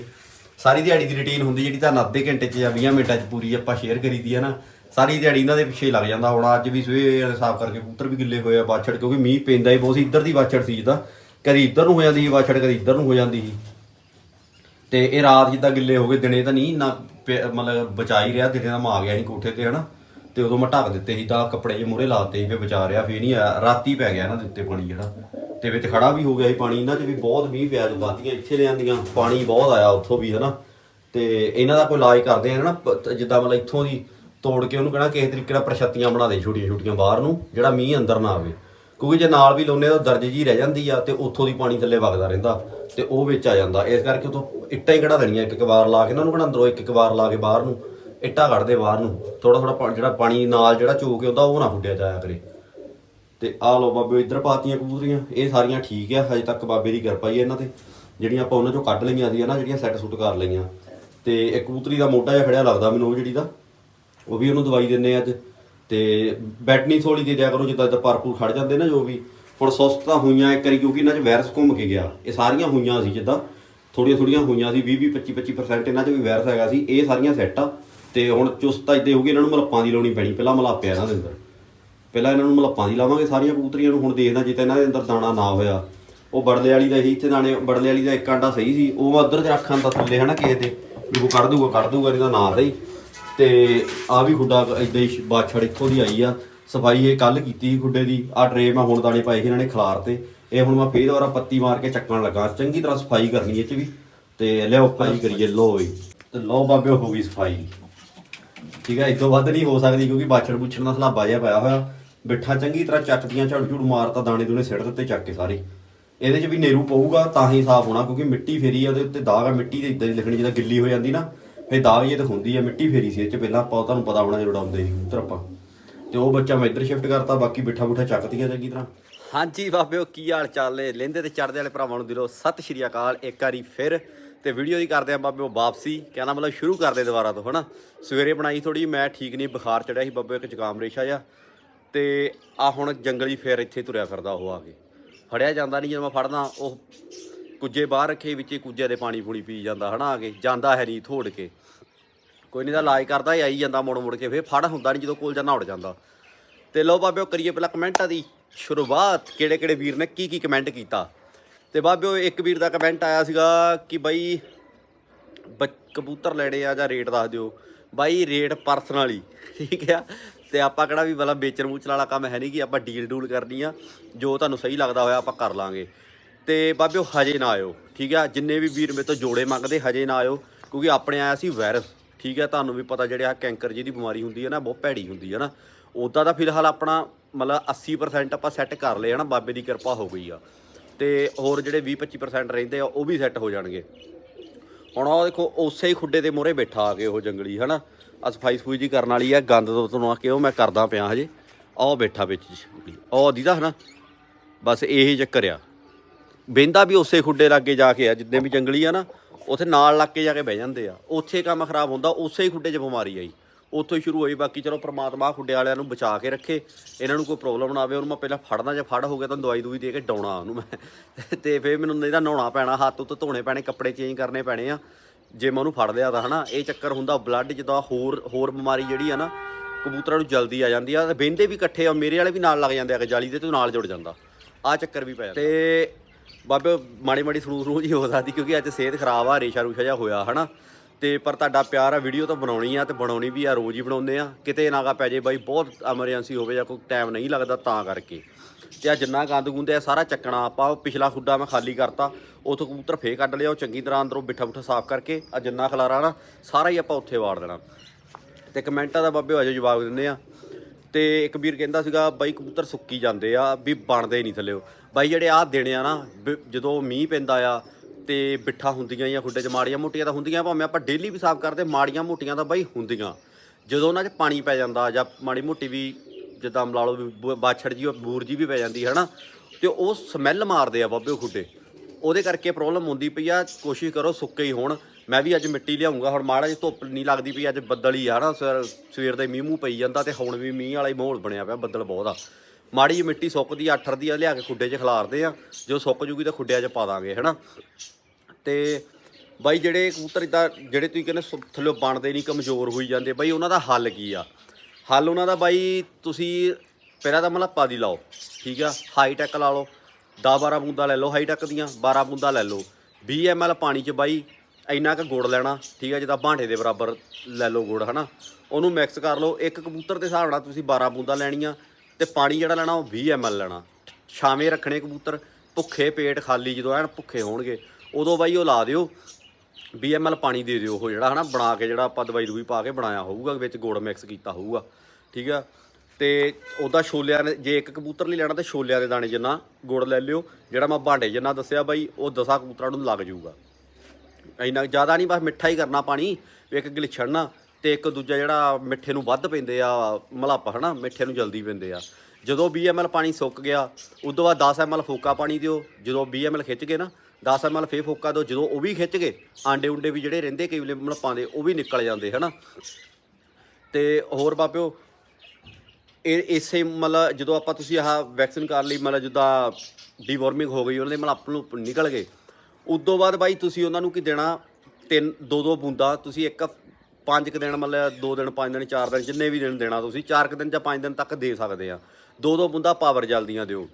S1: ਸਾਰੀ ਦਿਹਾੜੀ ਦੀ ਰੁਟੀਨ ਹੁੰਦੀ ਜਿਹੜੀ ਤੁਹਾਨੂੰ ਅੱਧੇ ਘੰਟੇ 'ਚ ਜਾਂ 20 ਮਿੰਟਾਂ 'ਚ ਪੂਰੀ ਆਪਾਂ ਸ਼ੇਅਰ ਕਰੀਦੀ ਹੈ ਨਾ, ਸਾਰੀ ਦਿਹਾੜੀ ਇਹਨਾਂ ਦੇ ਪਿੱਛੇ ਲੱਗ ਜਾਂਦਾ। ਹੁਣ ਅੱਜ ਵੀ ਸਵੇਰੇ ਸਾਫ਼ ਕਰਕੇ ਕਬੂਤਰ ਵੀ ਗਿੱਲੇ ਹੋਏ ਆ ਬਾਛੜ, ਕਿਉਂਕਿ ਮੀਂਹ ਪੈਂਦਾ ਹੀ ਬਹੁਤ ਸੀ, ਇੱਧਰ ਦੀ ਬਾਛੜ ਸੀ ਜਿੱਦਾਂ, ਕਦੀ ਇੱਧਰ ਨੂੰ ਹੋ ਜਾਂਦੀ ਸੀ ਬਾਛੜ, ਕਦੀ ਇੱਧਰ ਨੂੰ ਹੋ ਜਾਂਦੀ ਸੀ। ਤੇ ਇਹ ਰਾਤ ਜਿੱਦਾਂ ਗਿੱਲੇ ਹੋ ਗਏ, ਦਿਨੇ ਤਾਂ ਨਹੀਂ ਨਾ ਪਿਆ- ਮਤਲਬ ਬਚਾ ਹੀ ਰਿਹਾ, ਦਿਨੇ ਦਾ ਮੈਂ ਗਿਆ ਸੀ ਕੋਠੇ ਤੇ, ਹਨਾ। ਤੇ ਉਦੋਂ ਮੈਂ ਢੱਕ ਦਿੱਤੇ ਸੀ, ਤਾਂ ਕੱਪੜੇ ਜੇ ਮੂਰੇ ਲਾਤੇ ਸੀ ਫੇ ਬਚਾ ਰਿਹਾ ਫੇ ਨਹੀਂ ਆਇਆ। ਰਾਤੀ ਪੈ ਗਿਆ ਇਹਨਾਂ ਦੇ ਉੱਤੇ ਪਾਣੀ ਜਿਹੜਾ। ਤੇ ਵਿੱਚ ਖੜਾ ਵੀ ਹੋ ਗਿਆ ਸੀ ਪਾਣੀ, ਇਹਨਾਂ 'ਚ ਵੀ ਬਹੁਤ ਮੀਂਹ ਪਿਆ ਜਦਾਤੀਆਂ ਇੱਥੇ ਲਿਆਂਦੀਆਂ, ਪਾਣੀ ਬਹੁਤ ਆਇਆ ਉੱਥੋਂ ਵੀ, ਹਨਾ। ਤੇ ਇਹਨਾਂ ਦਾ ਕੋਈ ਇਲਾਜ ਕਰਦੇ ਆ ਨਾ ਪ- ਜਿੱਦਾਂ ਮਤਲਬ ਇੱਥੋਂ ਦੀ ਤੋੜ ਕੇ ਉਹਨੂੰ ਕਹਿਣਾ ਕਿਸੇ ਤਰੀਕੇ ਨਾਲ ਪ੍ਰਸ਼ਤੀਆਂ ਬਣਾ ਦੇ ਛੋਟੀਆਂ ਛੋਟੀਆਂ ਬਾਹਰ ਨੂੰ, ਜਿਹੜਾ ਮੀਂਹ ਅੰਦਰ ਨਾ ਆਵੇ। ਕਿਉਂਕਿ ਜੇ ਨਾਲ ਵੀ ਲਾਉਨੇ ਤਾਂ ਦਰਜ ਜੀ ਰਹਿ ਜਾਂਦੀ ਆ, ਤੇ ਉੱਥੋਂ ਦੀ ਪਾਣੀ ਥੱਲੇ ਵਗਦਾ ਰਹਿੰਦਾ, ਤੇ ਉਹ ਵਿੱਚ ਆ ਜਾਂਦਾ। ਇਸ ਕਰਕੇ ਉਥੋਂ ਇੱਟਾਂ ਹੀ ਕਢਾ ਦੇਣੀਆਂ ਇੱਕ ਇੱਕ ਵਾਰ ਲਾ ਕੇ ਇਹਨਾਂ ਨੂੰ ਕਿਹੜਾ ਅੰਦਰੋਂ ਇੱਕ ਇੱਕ ਵਾਰ ਲਾ ਕੇ ਬਾਹਰ ਨੂੰ, ਇੱਟਾਂ ਕੱਢਦੇ ਬਾਹਰ ਨੂੰ। ਥੋੜਾ ਥੋੜਾ ਜਿਹੜਾ ਪਾਣੀ ਨਾਲ ਜਿਹੜਾ ਚੋ ਕੇ ਆਉਂਦਾ, ਉਹ ਨਾ ਫੁੱਟਿਆ ਜਾਇਆ ਕਰੇ। ਤੇ ਆ ਲੋ ਬਾਬੇ, ਇੱਧਰ ਪਾਤੀਆਂ ਕਬੂਤਰੀਆਂ, ਇਹ ਸਾਰੀਆਂ ਠੀਕ ਆ, ਹਜੇ ਤੱਕ ਬਾਬੇ ਦੀ ਕਿਰਪਾ ਹੀ ਇਹਨਾਂ ਤੇ। ਜਿਹੜੀਆਂ ਆਪਾਂ ਉਹਨਾਂ ਚੋਂ ਕੱਢ ਲਈਆਂ ਸੀ ਨਾ, ਜਿਹੜੀਆਂ ਸੈੱਟ ਸੁੱਟ ਕਰ ਲਈਆਂ। ਤੇ ਇੱਕ ਕਬੂਤਰੀ ਦਾ ਮੋਟਾ ਜਿਹਾ ਖੜਿਆ ਲੱਗਦਾ ਮੈਨੂੰ ਉਹ ਜਿਹੜੀ ਦਾ, ਉਹ ਵੀ ਉਹਨੂੰ ਦਵਾਈ ਦਿੰਨੇ ਅੱਜ। ਤੇ ਬੈਟਨੀ ਥੋੜੀ ਦੇ ਦਿਆ ਕਰੋ, ਜਿੱਦਾਂ ਜਿੱਦਾਂ ਪਰਪੂ ਖੜ ਜਾਂਦੇ ਨਾ ਜੋ ਵੀ। ਹੁਣ ਸੁਸਤ ਤਾਂ ਹੋਈਆਂ ਇੱਕ ਵਾਰੀ, ਕਿਉਂਕਿ ਇਹਨਾਂ 'ਚ ਵਾਇਰਸ ਘੁੰਮ ਕੇ ਗਿਆ। ਇਹ ਸਾਰੀਆਂ ਹੋਈਆਂ ਸੀ ਜਿੱਦਾਂ ਥੋੜੀਆਂ ਥੋੜੀਆਂ ਹੋਈਆਂ ਸੀ 20 20 25 25% ਇਹਨਾਂ 'ਚ ਵੀ ਵਾਇਰਸ ਹੈਗਾ ਸੀ। ਇਹ ਸਾਰੀਆਂ ਸੈੱਟ ਆ। ਤੇ ਹੁਣ ਚੁਸਤ ਇੱਦੇ ਹੋ ਗਈ ਇਹਨਾਂ ਨੂੰ ਮਲੱਪਾਂ ਦੀ ਲਾਉਣੀ ਪੈਣੀ, ਪਹਿਲਾਂ ਮਲਾਪਿਆ ਇਹਨਾਂ ਦੇ ਅੰਦਰ। ਪਹਿਲਾਂ ਇਹਨਾਂ ਨੂੰ ਮਲੱਪਾਂ ਦੀ ਲਾਵਾਂਗੇ ਸਾਰੀਆਂ ਕਬੂਤਰੀਆਂ ਨੂੰ, ਹੁਣ ਦੇਖਦਾ ਜੇ ਤਾਂ ਇਹਨਾਂ ਦੇ ਅੰਦਰ ਦਾਣਾ ਨਾ ਹੋਇਆ। ਉਹ ਬੜਲੇ ਵਾਲੀ ਦਾ ਇਹੀ ਇੱਥੇ ਦਾਣੇ, ਬੜਲੇ ਵਾਲੀ ਦਾ ਇੱਕ ਆਂਡਾ ਸਹੀ ਸੀ, ਉਹ ਮੈਂ ਉੱਧਰ ਤੇ ਰੱਖਾਂ ਦਾ ਥੱਲੇ ਹਨਾ ਕਿਸੇ ਤੇ, ਵੀ ਉਹ ਕੱਢ ਦੂਗਾ ਕੱਢ ਦੂਗਾ ਇਹਦਾ ਨਾਂ ਸਹੀ। ਤੇ ਆ ਵੀ ਖੁੱਡਾ ਇਦਾਂ ਹੀ ਬਾਛੜ ਇੱਥੋਂ ਦੀ ਆਈ ਆ। ਸਫ਼ਾਈ ਇਹ ਕੱਲ ਕੀਤੀ ਸੀ ਗੁੱਡੇ ਦੀ ਆ ਟਰੇ ਮੈਂ ਹੁਣ ਦਾਣੇ ਪਾਏ ਸੀ ਇਹਨਾਂ ਨੇ ਖਲਾਰ ਤੇ। ਇਹ ਹੁਣ ਮੈਂ ਫੇਰ ਦੁਬਾਰਾ ਪੱਤੀ ਮਾਰ ਕੇ ਚੱਕਣ ਲੱਗਾ, ਚੰਗੀ ਤਰ੍ਹਾਂ ਸਫ਼ਾਈ ਕਰਨੀ ਇਹ ਚ ਵੀ। ਤੇ ਲਿਆਓ ਭਾਈ ਕਰੀਏ ਲੋ ਵੀ ਤੇ ਲੋ ਬਾਬੇ, ਹੋ ਗਈ ਸਫ਼ਾਈ। ਠੀਕ ਹੈ ਇਸ ਤੋਂ ਵੱਧ ਨਹੀਂ ਹੋ ਸਕਦੀ ਕਿਉਂਕਿ ਬਾਛੜ ਬੁੱਛੜ ਦਾ ਸਲਾਬਾ ਜਿਹਾ ਪਿਆ ਹੋਇਆ। ਬਿੱਠਾ ਚੰਗੀ ਤਰ੍ਹਾਂ ਚੱਟਦੀਆਂ ਝੜ ਝੁੜ ਮਾਰਤਾ ਦਾਣੇ ਦੂਣੇ ਸਿੱਟ ਦਿੱਤੇ ਚੱਕ ਕੇ ਸਾਰੇ। ਇਹਦੇ 'ਚ ਵੀ ਨੇਰੂ ਪਊਗਾ ਤਾਂ ਹੀ ਸਾਫ਼ ਹੋਣਾ, ਕਿਉਂਕਿ ਮਿੱਟੀ ਫੇਰੀ ਆ, ਉਹਦੇ ਉੱਤੇ ਦਾਗ ਆ, ਮਿੱਟੀ ਦੇ ਇਦਾਂ ਹੀ ਲਿਖਣੀ ਜਿੱਦਾਂ ਗਿੱਲੀ ਹੋ ਜਾਂਦੀ ਨਾ, ਫੇਰ ਦਾਗ ਜੇ ਦਿਖਾਉਂਦੀ ਆ, ਮਿੱਟੀ ਫੇਰੀ ਸੀ ਇਹ 'ਚ ਪਹਿਲਾਂ ਆਪਾਂ ਤੁਹਾਨੂੰ ਪਤਾ ਹੋਣਾ ਜਦੋਂ ਉਡਾਉਂਦੇ ਸੀ ਕਬੂਤਰ ਆਪਾਂ। ਤੇ ਉਹ ਬੱਚਾ ਮੈਂ ਇੱਧਰ ਸ਼ਿਫਟ ਕਰਤਾ, ਬਾਕੀ ਬਿੱਠਾ ਬੁੱਠਾ ਚੱਕਤੀਆਂ ਚੰਗੀ ਤਰ੍ਹਾਂ। ਹਾਂਜੀ ਬਾਬਿਓ ਕੀ ਹਾਲ ਚਾਲ ਨੇ? ਲੈਂਦੇ ਤੇ ਚੜਦੇ ਵਾਲੇ ਭਰਾਵਾਂ ਨੂੰ ਦਿਲੋਂ ਸਤਿ ਸ਼੍ਰੀ ਅਕਾਲ, ਇੱਕ ਵਾਰੀ ਫਿਰ। ਤੇ ਵੀਡੀਓ ਦੀ ਕਰਦੇ ਆ ਬਾਬੇ ਉਹ ਵਾਪਸੀ ਕਹਿੰਦਾ ਮਤਲਬ ਸ਼ੁਰੂ ਕਰਦੇ ਦੁਬਾਰਾ ਤੋਂ, ਹਨਾ? ਸਵੇਰੇ ਬਣਾਈ ਥੋੜੀ ਮੈਂ ਠੀਕ ਨਹੀਂ, ਬੁਖਾਰ ਚੜਿਆ ਸੀ ਬਾਬੇ, ਇੱਕ ਜ਼ੁਕਾਮ ਰੇਸ਼ਾ ਆ ਤੇ ਆ ਹੁਣ ਜੰਗਲੀ ਫੇਰ ਇੱਥੇ ਤੁਰਿਆ ਫਿਰਦਾ ਉਹ ਆ ਕੇ। ਫੜਿਆ ਜਾਂਦਾ ਨਹੀਂ ਜਦੋਂ ਮੈਂ ਫੜਦਾ ਉਹ ਕੁੱਜੇ ਬਾਹਰ ਰੱਖੇ ਵਿੱਚ ਹੀ ਕੁੱਜੇ ਦੇ ਪਾਣੀ ਪੂਣੀ ਪੀ ਜਾਂਦਾ ਹਨਾ ਆ ਕੇ, ਜਾਂਦਾ ਹੈ ਨਹੀਂ ਥੋੜ ਕੇ। ਕੋਈ ਨਹੀਂ ਦਾ ਇਲਾਜ ਕਰਦਾ ਆਈ ਜਾਂਦਾ ਮੁੜ ਮੁੜ ਕੇ, ਫੇਰ ਫੜ ਹੁੰਦਾ ਨਹੀਂ ਜਦੋਂ ਕੋਲ ਜਾਂਦਾ ਉੜ ਜਾਂਦਾ। ਤੇ ਲਓ ਬਾਬਿਓ ਕਰੀਏ ਪਹਿਲਾਂ ਕਮੈਂਟਾਂ ਦੀ ਸ਼ੁਰੂਆਤ, ਕਿਹੜੇ ਕਿਹੜੇ ਵੀਰ ਨੇ ਕੀ ਕੀ ਕਮੈਂਟ ਕੀਤਾ। ਤੇ ਬਾਬਿਓ ਇੱਕ ਵੀਰ ਦਾ ਕਮੈਂਟ ਆਇਆ ਸੀਗਾ ਕਿ ਬਾਈ ਬੱਚ- ਕਬੂਤਰ ਲੈਣੇ ਆ ਜਾਂ ਰੇਟ ਦੱਸ ਦਿਓ। ਬਾਈ ਰੇਟ ਪਰਸਨਲੀ ਠੀਕ ਆ? ਤੇ ਆਪਾਂ ਕਿਹੜਾ ਵੀ ਮਤਲਬ ਵੇਚਣ ਵੂਚਣ ਵਾਲਾ ਕੰਮ ਹੈ ਨਹੀਂ ਕਿ ਆਪਾਂ ਡੀਲ ਡੂਲ ਕਰਨੀ ਆ, ਜੋ ਤੁਹਾਨੂੰ ਸਹੀ ਲੱਗਦਾ ਹੋਇਆ ਆਪਾਂ ਕਰ ਲਾਂਗੇ। ਤੇ ਬਾਬਿਓ ਹਜੇ ਨਾ ਆਇਓ, ਠੀਕ ਆ? ਜਿੰਨੇ ਵੀ ਵੀਰ ਮੇਰੇ ਤੋਂ ਜੋੜੇ ਮੰਗਦੇ, ਹਜੇ ਨਾ ਆਇਓ, ਕਿਉਂਕਿ ਆਪਣੇ ਆਇਆ ਸੀ ਵਾਇਰਸ, ਠੀਕ ਆ? ਤੁਹਾਨੂੰ ਵੀ ਪਤਾ ਜਿਹੜੇ ਆ ਕੈਂਕਰ ਜਿਹਦੀ ਬਿਮਾਰੀ ਹੁੰਦੀ ਹੈ ਨਾ, ਬਹੁਤ ਭੈੜੀ ਹੁੰਦੀ ਹੈ ਨਾ। ਉਦਾਂ ਦਾ ਫਿਲਹਾਲ ਆਪਣਾ ਮਤਲਬ 80% ਆਪਾਂ ਸੈੱਟ ਕਰ ਲਏ ਹਨਾ ਬਾਬੇ ਦੀ ਕਿਰਪਾ ਹੋ ਗਈ ਆ। ਤੇ ਹੋਰ ਜਿਹੜੇ 20-25% ਰਹਿੰਦੇ ਆ, ਉਹ ਵੀ ਸੈੱਟ ਹੋ ਜਾਣਗੇ। ਹੁਣ ਉਹ ਦੇਖੋ, ਉਸੇ ਹੀ ਖੁੱਡੇ ਦੇ ਮੋਹਰੇ ਬੈਠਾ ਆ ਕੇ ਉਹ ਜੰਗਲੀ, ਹਨਾ? ਆ ਸਫ਼ਾਈ ਸਫੂਈ ਜੀ ਕਰਨ ਵਾਲੀ ਆ, ਗੰਦ ਤੋਂ ਤੁਹਾਨੂੰ ਆ ਕੇ ਉਹ ਮੈਂ ਕਰਦਾ ਪਿਆ ਹਜੇ। ਆਹ ਬੈਠਾ ਵਿੱਚ ਜੰਗਲੀ। ਉਹ ਦੀਦਾ ਹਨਾ, ਬਸ ਇਹੀ ਚੱਕਰ ਆ। ਬਹਿੰਦਾ ਵੀ ਉਸੇ ਖੁੱਡੇ ਲਾਗੇ ਜਾ ਕੇ ਆ, ਜਿੱਦਾਂ ਵੀ ਜੰਗਲੀ ਆ ਨਾ, ਉੱਥੇ ਨਾਲ ਲੱਗ ਕੇ ਜਾ ਕੇ ਬਹਿ ਜਾਂਦੇ ਆ। ਉੱਥੇ ਕੰਮ ਖਰਾਬ ਹੁੰਦਾ, ਉਸੇ ਹੀ ਖੁੱਡੇ 'ਚ ਬਿਮਾਰੀ ਆਈ। ਉੱਥੋਂ ਹੀ ਸ਼ੁਰੂ ਹੋਈ, ਬਾਕੀ ਚਲੋ ਪ੍ਰਮਾਤਮਾ ਖੁੱਡੇ ਵਾਲਿਆਂ ਨੂੰ ਬਚਾ ਕੇ ਰੱਖੇ। ਇਹਨਾਂ ਨੂੰ ਕੋਈ ਪ੍ਰੋਬਲਮ ਨਾ ਆਵੇ, ਉਹਨੂੰ ਮੈਂ ਪਹਿਲਾਂ ਫੜਨਾ ਜੇ ਫੜ ਹੋ ਗਿਆ ਤਾਂ ਦਵਾਈ ਦੂਈ ਦੇ ਕੇ ਡਾਉਣਾ ਉਹਨੂੰ ਮੈਂ। ਤੇ ਫੇਰ ਮੈਨੂੰ ਨਹੀਂ ਤਾਂ ਨਹਾਉਣਾ ਪੈਣਾ ਹੱਥ ਉੱਤੇ ਧੋਣੇ ਪੈਣੇ, ਕੱਪੜੇ ਚੇਂਜ ਕਰਨੇ ਪੈਣੇ ਆ। ਜੇ ਮੈਂ ਉਹਨੂੰ ਫੜ ਲਿਆ ਤਾਂ ਹਨਾ, ਇਹ ਚੱਕਰ ਹੁੰਦਾ ਬਲੱਡ ਜਿੱਦਾਂ ਹੋਰ ਹੋਰ ਬਿਮਾਰੀ ਜਿਹੜੀ ਆ ਨਾ, ਕਬੂਤਰਾਂ ਨੂੰ ਜਲਦੀ ਆ ਜਾਂਦੀ ਆ ਤੇ ਬਹਿੰਦੇ ਵੀ ਇਕੱਠੇ ਆ, ਮੇਰੇ ਵਾਲੇ ਵੀ ਨਾਲ ਲੱਗ ਜਾਂਦੇ ਆ ਕਿ ਜਾਲੀ ਦੇ ਤੇ ਨਾਲ ਜੁੜ ਜਾਂਦਾ। ਆ ਚੱਕਰ ਵੀ ਪੈ ਜਾਂਦਾ। ਤੇ ਬਾਬੇ, ਮਾੜੀ ਮਾੜੀ ਸਰੂ ਸਰੂ ਜੀ ਹੋ ਸਕਦੀ ਕਿਉਂਕਿ ਅੱਜ ਸਿਹਤ ਖਰਾਬ ਆ, ਰੇਸ਼ਾ ਰੂਸ਼ਾ ਜਿਹਾ ਹੋਇਆ, ਹਨਾ। ਤੇ ਪਰ ਤੁਹਾਡਾ ਪਿਆਰ ਆ ਵੀਡੀਓ ਤਾਂ ਬਣਾਉਣੀ ਆ ਤੇ ਬਣਾਉਣੀ ਵੀ ਆ, ਰੋਜ਼ ਹੀ ਬਣਾਉਂਦੇ ਆ। ਕਿਤੇ ਨਾਗਾ ਪੈ ਜੇ ਬਾਈ, ਬਹੁਤ ਐਮਰਜੈਂਸੀ ਹੋਵੇ ਜਾਂ ਕੋਈ ਟਾਈਮ ਨਹੀਂ ਲੱਗਦਾ ਤਾਂ ਕਰਕੇ। ਤੇ ਆ ਜਿੰਨਾ ਗੰਦ ਗੁੰਦ ਆ ਸਾਰਾ ਚੱਕਣਾ ਆਪਾਂ, ਉਹ ਪਿਛਲਾ ਖੁੱਡਾ ਮੈਂ ਖਾਲੀ ਕਰਤਾ। ਉਥੋਂ ਕਬੂਤਰ ਫੇਰ ਕੱਢ ਲਿਆ, ਉਹ ਚੰਗੀ ਤਰ੍ਹਾਂ ਅੰਦਰੋਂ ਬਿੱਠਾ ਬੁੱਠਾ ਸਾਫ਼ ਕਰਕੇ ਆ ਜਿੰਨਾ ਖਲਾਰਾ ਨਾ, ਸਾਰਾ ਹੀ ਆਪਾਂ ਉੱਥੇ ਵਾੜ ਦੇਣਾ। ਤੇ ਕਮੈਂਟਾਂ ਦਾ ਬਾਬੇ ਅਜੇ ਜਵਾਬ ਦਿੰਦੇ ਆ। ਤੇ ਇੱਕ ਵੀਰ ਕਹਿੰਦਾ ਸੀਗਾ, ਬਾਈ ਕਬੂਤਰ ਸੁੱਕੀ ਜਾਂਦੇ ਆ, ਵੀ ਬਣਦੇ ਨਹੀਂ ਥੱਲੇ ਬਾਈ ਜਿਹੜੇ ਆਹ ਦੇਣੇ ਆ ਨਾ ਵੀ ਜਦੋਂ ਮੀਂਹ ਪੈਂਦਾ ਆ, ਤੇ ਬਿੱਠਾ ਹੁੰਦੀਆਂ ਜਾਂ ਖੁੱਡੇ 'ਚ ਮਾੜੀਆਂ ਮੋਟੀਆਂ ਤਾਂ ਹੁੰਦੀਆਂ, ਭਾਵੇਂ ਆਪਾਂ ਡੇਲੀ ਵੀ ਸਾਫ਼ ਕਰਦੇ, ਮਾੜੀਆਂ ਮੋਟੀਆਂ ਤਾਂ ਬਾਈ ਹੁੰਦੀਆਂ। ਜਦੋਂ ਉਹਨਾਂ 'ਚ ਪਾਣੀ ਪੈ ਜਾਂਦਾ ਜਾਂ ਮਾੜੀ ਮੋਟੀ ਵੀ ਜਿੱਦਾਂ ਲਾ ਲਓ ਵੀ ਬ- ਬਾਛੜ ਜੀ ਉਹ ਬੂਰ ਜੀ ਵੀ ਪੈ ਜਾਂਦੀ ਹੈ, ਹਨਾ? ਤੇ ਉਹ ਸਮੈਲ ਮਾਰਦੇ ਆ ਬਾਬੇ ਉਹ ਖੁੱਡੇ। ਉਹਦੇ ਕਰਕੇ ਪ੍ਰੋਬਲਮ ਹੁੰਦੀ ਪਈ ਆ, ਕੋਸ਼ਿਸ਼ ਕਰੋ ਸੁੱਕੇ ਹੀ ਹੋਣ। ਮੈਂ ਵੀ ਅੱਜ ਮਿੱਟੀ ਲਿਆਉਂਗਾ, ਹੁਣ ਮਾੜਾ ਜਿਹਾ ਧੁੱਪ ਨਹੀਂ ਲੱਗਦੀ ਪਈ, ਅੱਜ ਬੱਦਲ ਹੀ ਆ ਨਾ ਸਵੇਰ ਸਵੇਰ ਦੇ ਮੀਂਹ ਮੂੰਹ ਪਈ ਜਾਂਦਾ ਤੇ ਹੁਣ ਵੀ ਮੀਂਹ ਵਾਲਾ ਹੀ ਮਾਹੌਲ ਬਣਿਆ ਪਿਆ ਬੱਦਲ ਬਹੁਤ ਆ। ਮਾੜੀ ਜਿਹੀ ਮਿੱਟੀ ਸੁੱਕਦੀ ਆ ਅੱਠਰ ਦੀ ਆ ਲਿਆ ਕੇ ਖੁੱਡੇ 'ਚ ਖਿਲਾਰਦੇ ਆ। ਜਦੋਂ ਸੁੱਕ ਜੂਗੀ ਤਾਂ ਖੁੱਡਿਆਂ 'ਚ ਪਾ ਦਾਂਗੇ, ਹਨਾ? ਤੇ ਬਾਈ ਜਿਹੜੇ ਕਬੂਤਰ ਇਦਾਂ ਜਿਹੜੇ ਤੁਸੀਂ ਕਹਿੰਦੇ ਸੁ- ਥੱਲੇ ਬਣਦੇ ਨਹੀਂ, ਕਮਜ਼ੋਰ ਹੋਈ ਜਾਂਦੇ, ਬਾਈ ਉਹਨਾਂ ਦਾ ਹੱਲ ਕੀ ਆ? ਹੱਲ ਉਹਨਾਂ ਦਾ ਬਾਈ ਤੁਸੀਂ ਪਹਿਲਾਂ ਤਾਂ ਮਲੱਪਾ ਦੀ ਲਾਓ, ਠੀਕ ਆ? ਹਾਈ ਟੈਕ ਲਾ ਲਓ 10 12 ਬੂੰਦਾਂ ਲੈ ਲਓ ਹਾਈ ਟੈਕ ਦੀਆਂ 12 ਬੂੰਦਾਂ ਲੈ ਲਓ। 20 ml ਪਾਣੀ 'ਚ ਬਾਈ ਇੰਨਾ ਕੁ ਗੁੜ ਲੈਣਾ, ਠੀਕ ਆ? ਜਿੱਦਾਂ ਭਾਂਡੇ ਦੇ ਬਰਾਬਰ ਲੈ ਲਓ ਗੁੜ, ਹਨਾ? ਉਹਨੂੰ ਮਿਕਸ ਕਰ ਲਓ, ਇੱਕ ਕਬੂਤਰ ਦੇ ਹਿਸਾਬ ਨਾਲ ਤੁਸੀਂ 12 ਬੂੰਦਾਂ ਲੈਣੀਆਂ ਤੇ ਪਾਣੀ ਜਿਹੜਾ ਲੈਣਾ ਉਹ 20 ml ਲੈਣਾ। ਛਾਵੇਂ ਰੱਖਣੇ ਕਬੂਤਰ, ਭੁੱਖੇ ਪੇਟ ਖਾਲੀ ਜਦੋਂ ਐਨ ਭੁੱਖੇ ਹੋਣਗੇ, ਉਦੋਂ ਬਾਈ ਉਹ ਲਾ ਦਿਓ। 20 ml ਪਾਣੀ ਦੇ ਦਿਓ ਉਹ ਜਿਹੜਾ, ਹਨਾ, ਬਣਾ ਕੇ ਜਿਹੜਾ ਆਪਾਂ ਦਵਾਈ ਦੂਈ ਪਾ ਕੇ ਬਣਾਇਆ ਹੋਊਗਾ, ਵਿੱਚ ਗੁੜ ਮਿਕਸ ਕੀਤਾ ਹੋਊਗਾ, ਠੀਕ ਆ? ਤੇ ਉਹਦਾ ਛੋਲਿਆਂ ਨੇ, ਜੇ ਇੱਕ ਕਬੂਤਰ ਲਈ ਲੈਣਾ ਤਾਂ ਛੋਲਿਆਂ ਦੇ ਦਾਣੇ ਜਿੰਨਾ ਗੁੜ ਲੈ ਲਿਓ, ਜਿਹੜਾ ਮੈਂ ਭਾਂਡੇ ਜਿੰਨਾ ਦੱਸਿਆ ਬਾਈ, ਉਹ ਦਸਾਂ ਕਬੂਤਰਾਂ ਨੂੰ ਲੱਗ ਜਾਊਗਾ। ਇੰਨਾ ਜ਼ਿਆਦਾ ਨਹੀਂ, ਬਸ ਮਿੱਠਾ ਹੀ ਕਰਨਾ ਪਾਣੀ ਵੀ ਇੱਕ ਗਲਿਛੜਨਾ ਤੇ ਇੱਕ ਦੂਜਾ ਜਿਹੜਾ ਮਿੱਠੇ ਨੂੰ ਵੱਧ ਪੈਂਦੇ ਆ, ਮਲਾਪ, ਹਨਾ, ਮਿੱਠੇ ਨੂੰ ਜਲਦੀ ਪੈਂਦੇ ਆ। ਜਦੋਂ 20 ml ਪਾਣੀ ਸੁੱਕ ਗਿਆ, ਉਦੋਂ ਬਾਅਦ 10 ml ਫੋਕਾ ਪਾਣੀ ਦਿਓ, ਜਦੋਂ 20 ml ਖਿੱਚ ਗਏ ਨਾ 10 ml ਫੇ ਫੋਕਾ ਦਿਓ ਜਦੋਂ ਉਹ ਵੀ ਖਿੱਚ ਗਏ, ਆਂਡੇ ਉਂਡੇ ਵੀ ਜਿਹੜੇ ਰਹਿੰਦੇ, ਕਈ ਵੇਲੇ ਮਲਪਾਂ ਦੇ ਉਹ ਵੀ ਨਿਕਲ ਜਾਂਦੇ, ਹਨਾ? ਤੇ ਹੋਰ ਬਾਪਿਓ, ਇਹ ਇਸੇ ਮਤਲਬ ਜਦੋਂ ਆਪਾਂ ਤੁਸੀਂ ਆਹ ਵੈਕਸੀਨ ਕਰ ਲਈ, ਮਤਲਬ ਜਿੱਦਾਂ ਡੀਵਰਮਿੰਗ ਹੋ ਗਈ, ਉਹਨਾਂ ਦੇ ਮਤਲਬ ਨੂੰ ਨਿਕਲ ਗਏ, ਉਦੋਂ ਬਾਅਦ ਬਾਈ ਤੁਸੀਂ ਉਹਨਾਂ ਨੂੰ ਕੀ ਦੇਣਾ, ਤਿੰਨ, ਦੋ ਦੋ ਬੂੰਦਾ, ਤੁਸੀਂ ਇੱਕ, ਪੰਜ ਕੁ ਦਿਨ ਮਤਲਬ ਦੋ ਦਿਨ, ਪੰਜ ਦਿਨ, ਚਾਰ ਦਿਨ, ਜਿੰਨੇ ਵੀ ਦਿਨ ਦੇਣਾ ਤੁਸੀਂ, ਚਾਰ ਕੁ ਦਿਨ ਜਾਂ ਪੰਜ ਦਿਨ ਤੱਕ ਦੇ ਸਕਦੇ ਆ। ਦੋ ਦੋ ਬੂੰਦਾ ਪਾਵਰ ਜਲਦੀਆਂ ਦਿਓ,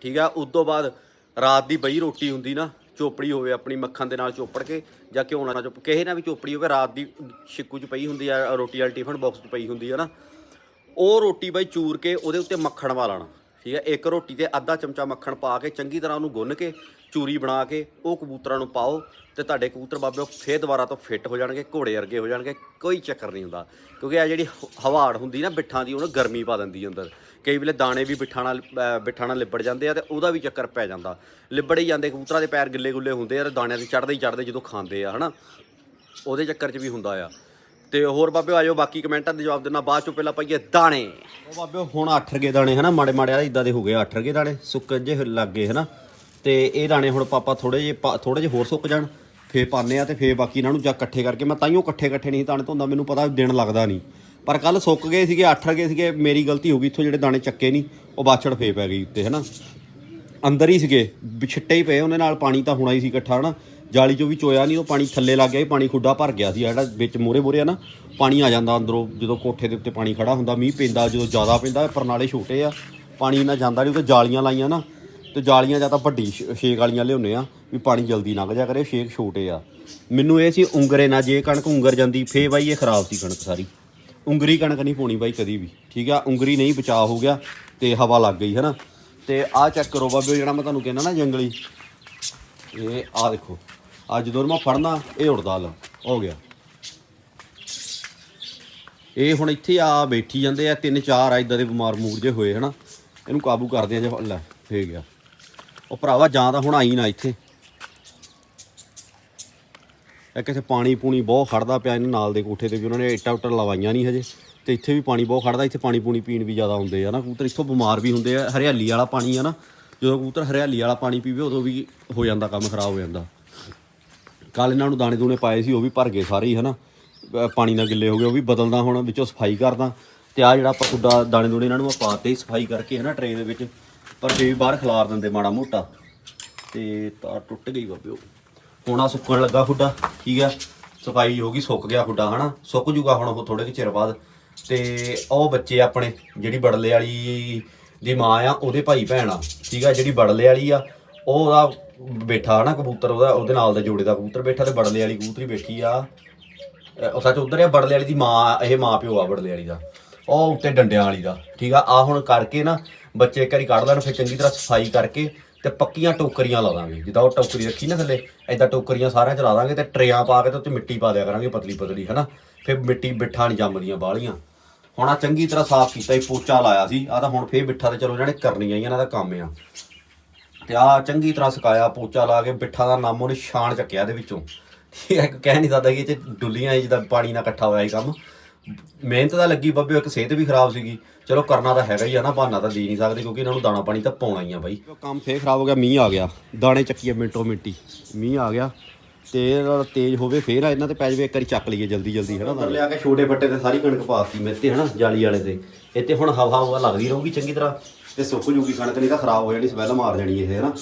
S1: ਠੀਕ ਆ? ਉਸ ਤੋਂ ਬਾਅਦ ਰਾਤ ਦੀ ਬਈ ਰੋਟੀ ਹੁੰਦੀ ਨਾ ਚੋਪੜੀ ਹੋਵੇ ਆਪਣੀ ਮੱਖਣ ਦੇ ਨਾਲ ਚੋਪੜ ਕੇ ਜਾਂ ਘਿਓ ਨਾਲ ਚੋਪ ਕਿਸੇ ਨਾਲ ਵੀ ਚੋਪੜੀ ਹੋਵੇ, ਰਾਤ ਦੀ ਛਿੱਕੂ 'ਚ ਪਈ ਹੁੰਦੀ ਆ, ਰੋਟੀ ਵਾਲੀ ਟਿਫਨ ਬਾਕਸ 'ਚ ਪਈ ਹੁੰਦੀ ਆ ਨਾ, ਉਹ ਰੋਟੀ ਬਾਈ ਚੂਰ ਕੇ ਉਹਦੇ ਉੱਤੇ ਮੱਖਣ ਪਾ ਲੈਣਾ ਠੀਕ ਹੈ ਇੱਕ ਰੋਟੀ ਤੇ ਅੱਧਾ ਚਮਚਾ ਮੱਖਣ ਪਾ ਕੇ ਚੰਗੀ ਤਰ੍ਹਾਂ ਉਹਨੂੰ ਗੁੰਨ ਕੇ, ਚੂਰੀ ਬਣਾ ਕੇ, ਉਹ ਕਬੂਤਰਾਂ ਨੂੰ ਪਾਓ ਤੇ ਤੁਹਾਡੇ ਕਬੂਤਰ ਬਾਬਿਓ ਫੇਰ ਦੁਬਾਰਾ ਤੋਂ ਫਿੱਟ ਹੋ ਜਾਣਗੇ, ਘੋੜੇ ਵਰਗੇ ਹੋ ਜਾਣਗੇ, ਕੋਈ ਚੱਕਰ ਨਹੀਂ ਹੁੰਦਾ, ਕਿਉਂਕਿ ਆ ਜਿਹੜੀ ਹ- ਹਵਾੜ ਹੁੰਦੀ ਨਾ ਬਿੱਠਾਂ ਦੀ, ਉਹਨੂੰ ਗਰਮੀ ਪਾ ਦਿੰਦੀ ਅੰਦਰ। ਕਈ ਵੇਲੇ ਦਾਣੇ ਵੀ ਬਿਠਾਣਾ ਬਿਠਾਣਾ ਲਿਬੜ ਜਾਂਦੇ ਆ ਤੇ ਉਹਦਾ ਵੀ ਚੱਕਰ ਪੈ ਜਾਂਦਾ। ਲਿਬੜ ਹੀ ਜਾਂਦੇ, ਕਬੂਤਰਾਂ ਦੇ ਪੈਰ ਗਿੱਲੇ ਗੁੱਲੇ ਹੁੰਦੇ ਆ ਤੇ ਦਾਣਿਆਂ ਤੇ ਚੜਦੇ ਹੀ ਚੜਦੇ ਜਦੋਂ ਖਾਂਦੇ ਆ, ਹਨਾ? ਉਹਦੇ ਚੱਕਰ 'ਚ ਵੀ ਹੁੰਦਾ ਆ। ਤੇ ਹੋਰ ਬਾਬਿਓ ਆਜੋ, ਬਾਕੀ ਕਮੈਂਟਾਂ ਦੇ ਜਵਾਬ ਦੇਣਾ, ਬਾਅਦ ਚੋਂ ਪਹਿਲਾਂ ਪਾਈਏ ਦਾਣੇ। ਉਹ ਬਾਬੇ, ਹੁਣ 8 ਰਗੇ ਦਾਣੇ, ਹਨਾ? ਮਾੜੇ ਮਾੜੇ ਆ ਇਦਾਂ ਦੇ ਹੋ ਗਏ 8 ਰਗੇ ਦਾਣੇ ਸੁੱਕ ਜੇ ਲੱਗ ਗਏ, ਹਨਾ? ਤੇ ਇਹ ਦਾਣੇ ਹੁਣ ਪਾਪਾ ਥੋੜੇ ਜੇ ਥੋੜੇ ਜੇ ਹੋਰ ਸੁੱਕ ਜਾਣ, ਫੇਰ ਪਾਣੇ ਆ ਤੇ ਫੇਰ ਬਾਕੀ ਇਹਨਾਂ ਨੂੰ ਜਾਂ ਇਕੱਠੇ ਕਰਕੇ, ਮੈਂ ਤਾਈਓ ਇਕੱਠੇ ਇਕੱਠੇ ਨਹੀਂ ਦਾਣੇ ਧੋਂਦਾ, ਮੈਨੂੰ ਪਤਾ ਦਿਨ ਲੱਗਦਾ ਨਹੀਂ ਪਰ ਕੱਲ ਸੁੱਕ ਗਏ ਸੀਗੇ 8 ਗਏ ਸੀਗੇ, ਮੇਰੀ ਗਲਤੀ ਹੋ ਗਈ, ਇੱਥੋਂ ਜਿਹੜੇ ਦਾਣੇ ਚੱਕੇ ਨਹੀਂ ਉਹ ਬਾਛੜ ਫੇ ਪੈ ਗਈ ਉੱਤੇ, ਹਨਾ? ਅੰਦਰ ਹੀ ਸੀਗੇ ਛਿੱਟੇ ਹੀ ਪਏ ਉਹਨਾਂ ਨਾਲ ਪਾਣੀ ਤਾਂ ਹੋਣਾ ਹੀ ਸੀ ਇਕੱਠਾ, ਹਨਾ? ਜਾਲੀ ਚੋਂ ਵੀ ਚੋਇਆ ਨਹੀਂ ਉਹ ਪਾਣੀ ਥੱਲੇ ਲੱਗ ਗਿਆ ਸੀ ਪਾਣੀ ਖੁੱਡਾ ਭਰ ਗਿਆ ਸੀ ਜਿਹੜਾ ਵਿੱਚ ਮੋਰੇ ਮੋਰੇ ਆ ਨਾ, ਪਾਣੀ ਆ ਜਾਂਦਾ ਅੰਦਰੋਂ, ਜਦੋਂ ਕੋਠੇ ਦੇ ਉੱਤੇ ਪਾਣੀ ਖੜਾ ਹੁੰਦਾ, ਮੀਂਹ ਪੈਂਦਾ, ਜਦੋਂ ਜ਼ਿਆਦਾ ਪੈਂਦਾ, ਪਰਨਾਲੇ ਛੋਟੇ ਆ, ਪਾਣੀ ਇੰਨਾ ਜਾਂਦਾ ਨਹੀਂ ਉਹ ਜਾਲੀਆਂ ਲਾਈਆਂ ਨਾ, ਤੇ ਜਾਲੀਆਂ ਜਾਂ ਤਾਂ ਵੱਡੀ ਛ- ਛੇਕ ਵਾਲੀਆਂ ਲਿਆਉਂਦੇ ਆ, ਵੀ ਪਾਣੀ ਜਲਦੀ ਲੰਘ ਜਾ ਕਰੇ, ਛੇਕ ਛੋਟੇ ਆ। ਮੈਨੂੰ ਇਹ ਸੀ, ਉਂਗਰੇ ਨਾ ਜੇ ਕਣਕ ਉਂਗਰ ਜਾਂਦੀ ਫੇ ਬਾਈ ਇਹ ਖਰਾਬ ਸੀ ਕਣਕ ਸਾਰੀ। ਉਂਗਰੀ ਕਣਕ ਨਹੀਂ ਪਾਉਣੀ ਬਾਈ ਕਦੀ ਵੀ, ਠੀਕ ਆ? ਉਂਗਰੀ ਨਹੀਂ ਬਚਾ ਹੋ ਗਿਆ ਤੇ ਹਵਾ ਲੱਗ ਗਈ ਹੈ ਨਾ ਤੇ ਆਹ ਚੈੱਕ ਕਰੋ ਬਾਬੇ, ਜਿਹੜਾ ਮੈਂ ਤੁਹਾਨੂੰ ਕਹਿੰਦਾ ਨਾ ਜੰਗਲੀ। ਇਹ ਆਹ ਦੇਖੋ ਆ ਜਦੋਂ ਮੈਂ ਫੜਨਾ, ਇਹ ਉੜਦਾ ਲ ਹੋ ਗਿਆ। ਇਹ ਹੁਣ ਇੱਥੇ ਆ ਬੈਠੀ ਜਾਂਦੇ ਆ, ਤਿੰਨ ਚਾਰ ਆ, ਇਦਾਂ ਦੇ ਬਿਮਾਰ ਮੂਰ ਜੇ ਹੋਏ, ਹਨਾ? ਇਹਨੂੰ ਕਾਬੂ ਕਰਦੇ ਆ ਜੇ ਲੈ ਫੇ ਗਿਆ। ਉਹ ਭਰਾਵਾ, ਜਾਂ ਤਾਂ ਹੁਣ ਆਈ ਨਾ ਇੱਥੇ। ਇਹ ਕਿਥੇ ਪਾਣੀ ਪੂਣੀ ਬਹੁਤ ਖੜਦਾ ਪਿਆ ਇਹਨਾਂ ਨਾਲ ਦੇ ਕੋਠੇ ਤੇ ਵੀ ਉਹਨਾਂ ਨੇ ਇੱਟਾਂ ਉੱਟਾਂ ਲਵਾਈਆਂ ਨਹੀਂ ਹਜੇ। ਤੇ ਇੱਥੇ ਵੀ ਪਾਣੀ ਬਹੁਤ ਖੜਦਾ, ਇੱਥੇ ਪਾਣੀ ਪੂਣੀ ਪੀਣ ਵੀ ਜ਼ਿਆਦਾ ਹੁੰਦੇ ਆ ਨਾ। ਕਬੂਤਰ ਇੱਥੋਂ ਬਿਮਾਰ ਵੀ ਹੁੰਦੇ ਆ, ਹਰਿਆਲੀ ਵਾਲਾ ਪਾਣੀ ਆ ਨਾ। ਜਦੋਂ ਕਬੂਤਰ ਹਰਿਆਲੀ ਵਾਲਾ ਪਾਣੀ ਪੀਵੇ, ਉਦੋਂ ਵੀ ਹੋ ਜਾਂਦਾ, ਕੰਮ ਖਰਾਬ ਹੋ ਜਾਂਦਾ। ਕੱਲ ਇਹਨਾਂ ਨੂੰ ਦਾਣੇ ਦੂਣੇ ਪਾਏ ਸੀ, ਉਹ ਵੀ ਭਰ ਗਏ ਸਾਰੇ ਹੀ, ਹਨਾ। ਅਹ ਪਾਣੀ ਨਾਲ ਗਿੱਲੇ ਹੋ ਗਏ, ਉਹ ਵੀ ਬਦਲਦਾ ਹੁਣ, ਵਿੱਚੋਂ ਸਫ਼ਾਈ ਕਰਦਾ। ਤੇ ਆ ਜਿਹੜਾ ਆਪਾਂ ਖੁੱਡਾ ਦਾਣੇ ਦੂਣੇ ਇਹਨਾਂ ਨੂੰ ਮੈਂ ਪਾਤੇ ਹੀ ਸਫ਼ਾਈ ਕਰਕੇ, ਹਨਾ ਟਰੇ ਦੇ ਵਿੱਚ। ਪਰ ਫੇਰ ਵੀ ਬਾਹਰ ਖਿਲਾਰ ਦਿੰਦੇ ਮਾੜਾ ਮੋਟਾ। ਤੇ ਤਾਰ ਟੁੱਟ ਗਈ ਬਾਬਿਓ ਹੁਣ ਸੁੱਕਣ ਲੱਗਾ ਖੁੱਡਾ ਠੀਕ ਆ? ਸਫ਼ਾਈ ਹੋ ਗਈ, ਸੁੱਕ ਗਿਆ ਖੁੱਡਾ ਹਨਾ? ਸੁੱਕ ਜੂਗਾ ਹੁਣ ਉਹ ਥੋੜੇ ਕਿ ਚਿਰ ਬਾਅਦ। ਤੇ ਉਹ ਬੱਚੇ ਆਪਣੇ, ਜਿਹੜੀ ਬੜਲੇ ਵਾਲੀ ਦੀ ਮਾਂ ਆ, ਉਹਦੇ ਭਾਈ ਭੈਣ ਆ, ਠੀਕ ਆ? ਜਿਹੜੀ ਬੜਲੇ ਵਾਲੀ ਆ, ਉਹ ਉਹਦਾ ਬੈਠਾ, ਹਨਾ, ਕਬੂਤਰ ਉਹਦਾ, ਉਹਦੇ ਨਾਲ ਦਾ ਜੋੜੇ ਦਾ ਕਬੂਤਰ ਬੈਠਾ ਤੇ ਬੜਲੇ ਵਾਲੀ ਕਬੂਤਰੀ ਬੈਠੀ ਆ। ਉਹ ਸੱਚ ਉਧਰ ਆ, ਬੜਲੇ ਵਾਲੀ ਦੀ ਮਾਂ, ਇਹ ਮਾਂ ਪਿਓ ਆ ਬੜਲੇ ਵਾਲੀ ਦਾ। ਉਹ ਉੱਤੇ ਡੰਡਿਆਂ ਵਾਲੀ ਦਾ, ਠੀਕ ਆ? ਆ ਹੁਣ ਕਰਕੇ ਨਾ, ਬੱਚੇ ਇੱਕ ਵਾਰੀ ਕੱਢ ਲੈਣ, ਫਿਰ ਚੰਗੀ ਤਰ੍ਹਾਂ ਸਫ਼ਾਈ ਕਰਕੇ ਤੇ ਪੱਕੀਆਂ ਟੋਕਰੀਆਂ ਲਾ ਦਾਂਗੇ। ਜਿੱਦਾਂ ਉਹ ਟੋਕਰੀ ਰੱਖੀ ਨਾ ਥੱਲੇ ਐਦਾਂ ਟੋਕਰੀਆਂ ਸਾਰਿਆਂ ਚ ਲਾ ਦਾਂਗੇ ਤੇ ਟਰੇਆਂ ਪਾ ਕੇ ਤੇ ਉੱਤੇ ਮਿੱਟੀ ਪਾ ਦਿਆ ਕਰਾਂਗੇ, ਪਤਲੀ ਪਤਲੀ, ਹਨਾ? ਫਿਰ ਮਿੱਟੀ ਬਿੱਠਾ ਨਹੀਂ ਜੰਮਦੀਆਂ ਬਾਹਲੀਆਂ। ਹੁਣ ਆ ਚੰਗੀ ਤਰ੍ਹਾਂ ਸਾਫ਼ ਕੀਤਾ ਹੀ ਪੋਚਾ ਲਾਇਆ ਸੀ ਆ ਤਾਂ ਹੁਣ ਫੇਰ ਬਿੱਠਾ ਤੇ ਚਲੋ ਜਿਹੜੇ ਕਰਨੀਆਂ ਹੀ ਇਹਨਾਂ ਦਾ ਕੰਮ ਆ। ਤੇ ਆ ਚੰਗੀ ਤਰ੍ਹਾਂ ਸੁਕਾਇਆ, ਪੋਚਾ ਲਾ ਕੇ ਬਿੱਠਾ ਦਾ ਨਾਮੋ ਛਾਣ ਚੱਕਿਆ ਇਹਦੇ ਵਿੱਚੋਂ। ਠੀਕ ਕਹਿ ਨਹੀਂ ਸਕਦਾ ਕਿ ਇਹ ਚ ਡੁੱਲੀਆਂ ਜਿੱਦਾਂ ਪਾਣੀ ਨਾਲ ਇਕੱਠਾ ਹੋਇਆ ਇਹ ਕੰਮ। ਮਿਹਨਤ ਤਾਂ ਲੱਗੀ ਬੱਬੇ, ਇੱਕ ਸਿਹਤ ਵੀ ਖਰਾਬ ਸੀਗੀ। ਚਲੋ ਕਰਨਾ ਤਾਂ ਹੈਗਾ ਹੀ ਆ ਨਾ ਬਹਾਨਾ ਤਾਂ ਦੇ ਨਹੀਂ ਸਕਦੇ ਕਿਉਂਕਿ ਇਹਨਾਂ ਨੂੰ ਦਾਣਾ ਪਾਣੀ ਤਾਂ ਪਾਉਣਾ ਹੀ ਆ ਬਾਈ। ਕੰਮ ਫੇਰ ਖਰਾਬ ਹੋ ਗਿਆ ਮੀਂਹ ਆ ਗਿਆ। ਦਾਣੇ ਚੱਕੀਏ ਮਿੰਟੋ ਮਿੰਟੀ। ਮੀਂਹ ਆ ਗਿਆ। ਤੇ ਤੇਜ਼ ਹੋਵੇ ਫੇਰ ਇਹਨਾਂ ਤੇ ਪੈ ਜਾਵੇ ਇੱਕ ਵਾਰੀ ਚੱਕ ਲਈਏ ਜਲਦੀ ਜਲਦੀ ਹਨਾ ਦਾਣੇ? ਲਿਆ ਕੇ ਛੋਟੇ ਬੱਟੇ ਤੇ ਸਾਰੀ ਕਣਕ ਪਾਤੀ ਮੇਰੇ ਤੇ ਹਨਾ ਜਾਲੀ ਵਾਲੇ ਤੇ। ਇੱਥੇ ਹੁਣ ਹਵਾ ਹਵਾ ਲੱਗਦੀ ਰਹੂਗੀ ਚੰਗੀ ਤਰ੍ਹਾਂ। ਤੇ ਸੁੱਕ ਜੂਗੀ ਕਣਕ ਨਹੀਂ ਤਾਂ ਖਰਾਬ ਹੋ ਜਾਣੀ ਸਮੈਲ ਮਾਰ ਜਾਣੀ ਇਹ ਹਨਾ।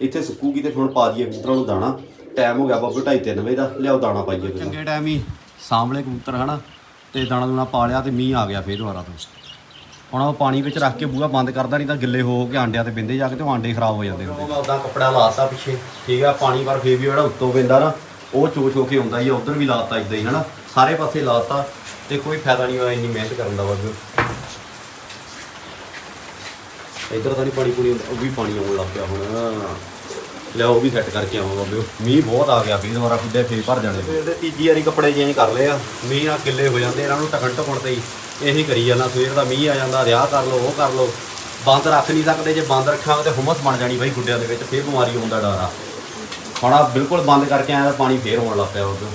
S1: ਇੱਥੇ ਸੁੱਕੂਗੀ ਤੇ ਹੁਣ ਪਾ ਦਈਏ ਕਬੂਤਰਾਂ ਨੂੰ ਦਾਣਾ। ਟਾਈਮ ਹੋ ਗਿਆ ਬਾਬੂ 2:30 ਵਜੇ ਦਾ। ਲਿਆਓ ਦਾਣਾ ਪਾਈਏ ਚੰਗੇ ਟਾਈਮ ਹੀ। ਸਾਹਮਣੇ ਕਬੂਤਰ ਹਨਾ। ਤੇ ਦਾਣਾ ਦੂਣਾ ਪਾ ਲਿਆ ਤੇ ਮੀਂਹ ਆ ਗਿਆ ਫੇਰ ਦੁਬਾਰਾ ਤੋਂ। ਹੁਣ ਉਹ ਪਾਣੀ ਵਿੱਚ ਰੱਖ ਕੇ ਬੂਹਾ ਬੰਦ ਕਰਦਾ ਨਹੀਂ ਤਾਂ ਗਿੱਲੇ ਹੋ ਕੇ ਆਂਡਿਆਂ ਤੇ ਬਿੰਦੇ ਜਾ ਕੇ ਤੇ ਉਹ ਆਂਡੇ ਖਰਾਬ ਹੋ ਜਾਂਦੇ ਹੁੰਦੇ। ਉਦਾਂ ਕੱਪੜਾ ਲਾਤਾ ਪਿੱਛੇ, ਠੀਕ ਆ, ਪਾਣੀ ਪਰ ਫੇਰ ਵੀ ਜਿਹੜਾ ਉੱਤੋਂ ਪੈਂਦਾ ਨਾ, ਉਹ ਚੋਚ ਹੋ ਕੇ ਆਉਂਦਾ ਹੀ ਆ, ਉਧਰ ਵੀ ਲਾਤਾ ਇਦਾਂ ਹੀ, ਹਨਾ? ਸਾਰੇ ਪਾਸੇ ਲਾਤਾ ਤੇ ਕੋਈ ਫਾਇਦਾ ਨਹੀਂ ਹੋਇਆ ਇੰਨੀ ਮਿਹਨਤ ਕਰਨ ਦਾ ਬਾਬੂ ਇੱਧਰ ਤਾਂ ਨਹੀਂ ਪਾਣੀ ਪੂਣੀ ਉਹ ਵੀ ਪਾਣੀ ਆਉਣ ਲੱਗ ਪਿਆ ਹੁਣ। ਲੈ ਉਹ ਵੀ ਸੈੱਟ ਕਰਕੇ ਆਵਾਂ ਬਾਬਿਓ ਮੀਂਹ ਬਹੁਤ ਆ ਗਿਆ ਫੇਰ ਦੁਬਾਰਾ ਖੁੱਡੇ ਫੇਰ ਭਰ ਜਾਣੇ। ਫੇਰ ਤੇ ਤੀਜੀ ਵਾਰੀ ਕੱਪੜੇ ਚੇਂਜ ਕਰ ਲਏ ਆ। ਮੀਂਹ ਨਾਲ ਗਿੱਲੇ ਹੋ ਜਾਂਦੇ ਇਹਨਾਂ ਨੂੰ ਟਕਣ ਟਕਣ ਤੇ ਹੀ ਇਹੀ ਕਰੀ ਜਾਂਦਾ ਸਵੇਰ ਦਾ ਮੀਂਹ ਆ ਜਾਂਦਾ ਰਿਆਹ ਕਰ ਲਓ ਉਹ ਕਰ ਲਓ। ਬੰਦ ਰੱਖ ਨਹੀਂ ਸਕਦੇ ਜੇ ਬੰਦ ਰੱਖਾਂਗੇ ਤੇ ਹੁਮਸ ਬਣ ਜਾਣੀ ਬਾਈ ਗੁੱਡਿਆਂ ਦੇ ਵਿੱਚ ਫੇਰ ਬਿਮਾਰੀ ਹੋਣ ਦਾ ਡਰ ਆ। ਹੁਣ ਬਿਲਕੁਲ ਬੰਦ ਕਰਕੇ ਆਇਆ ਤਾਂ ਪਾਣੀ ਫੇਰ ਹੋਣ ਲੱਗ ਪਿਆ ਉਦੋਂ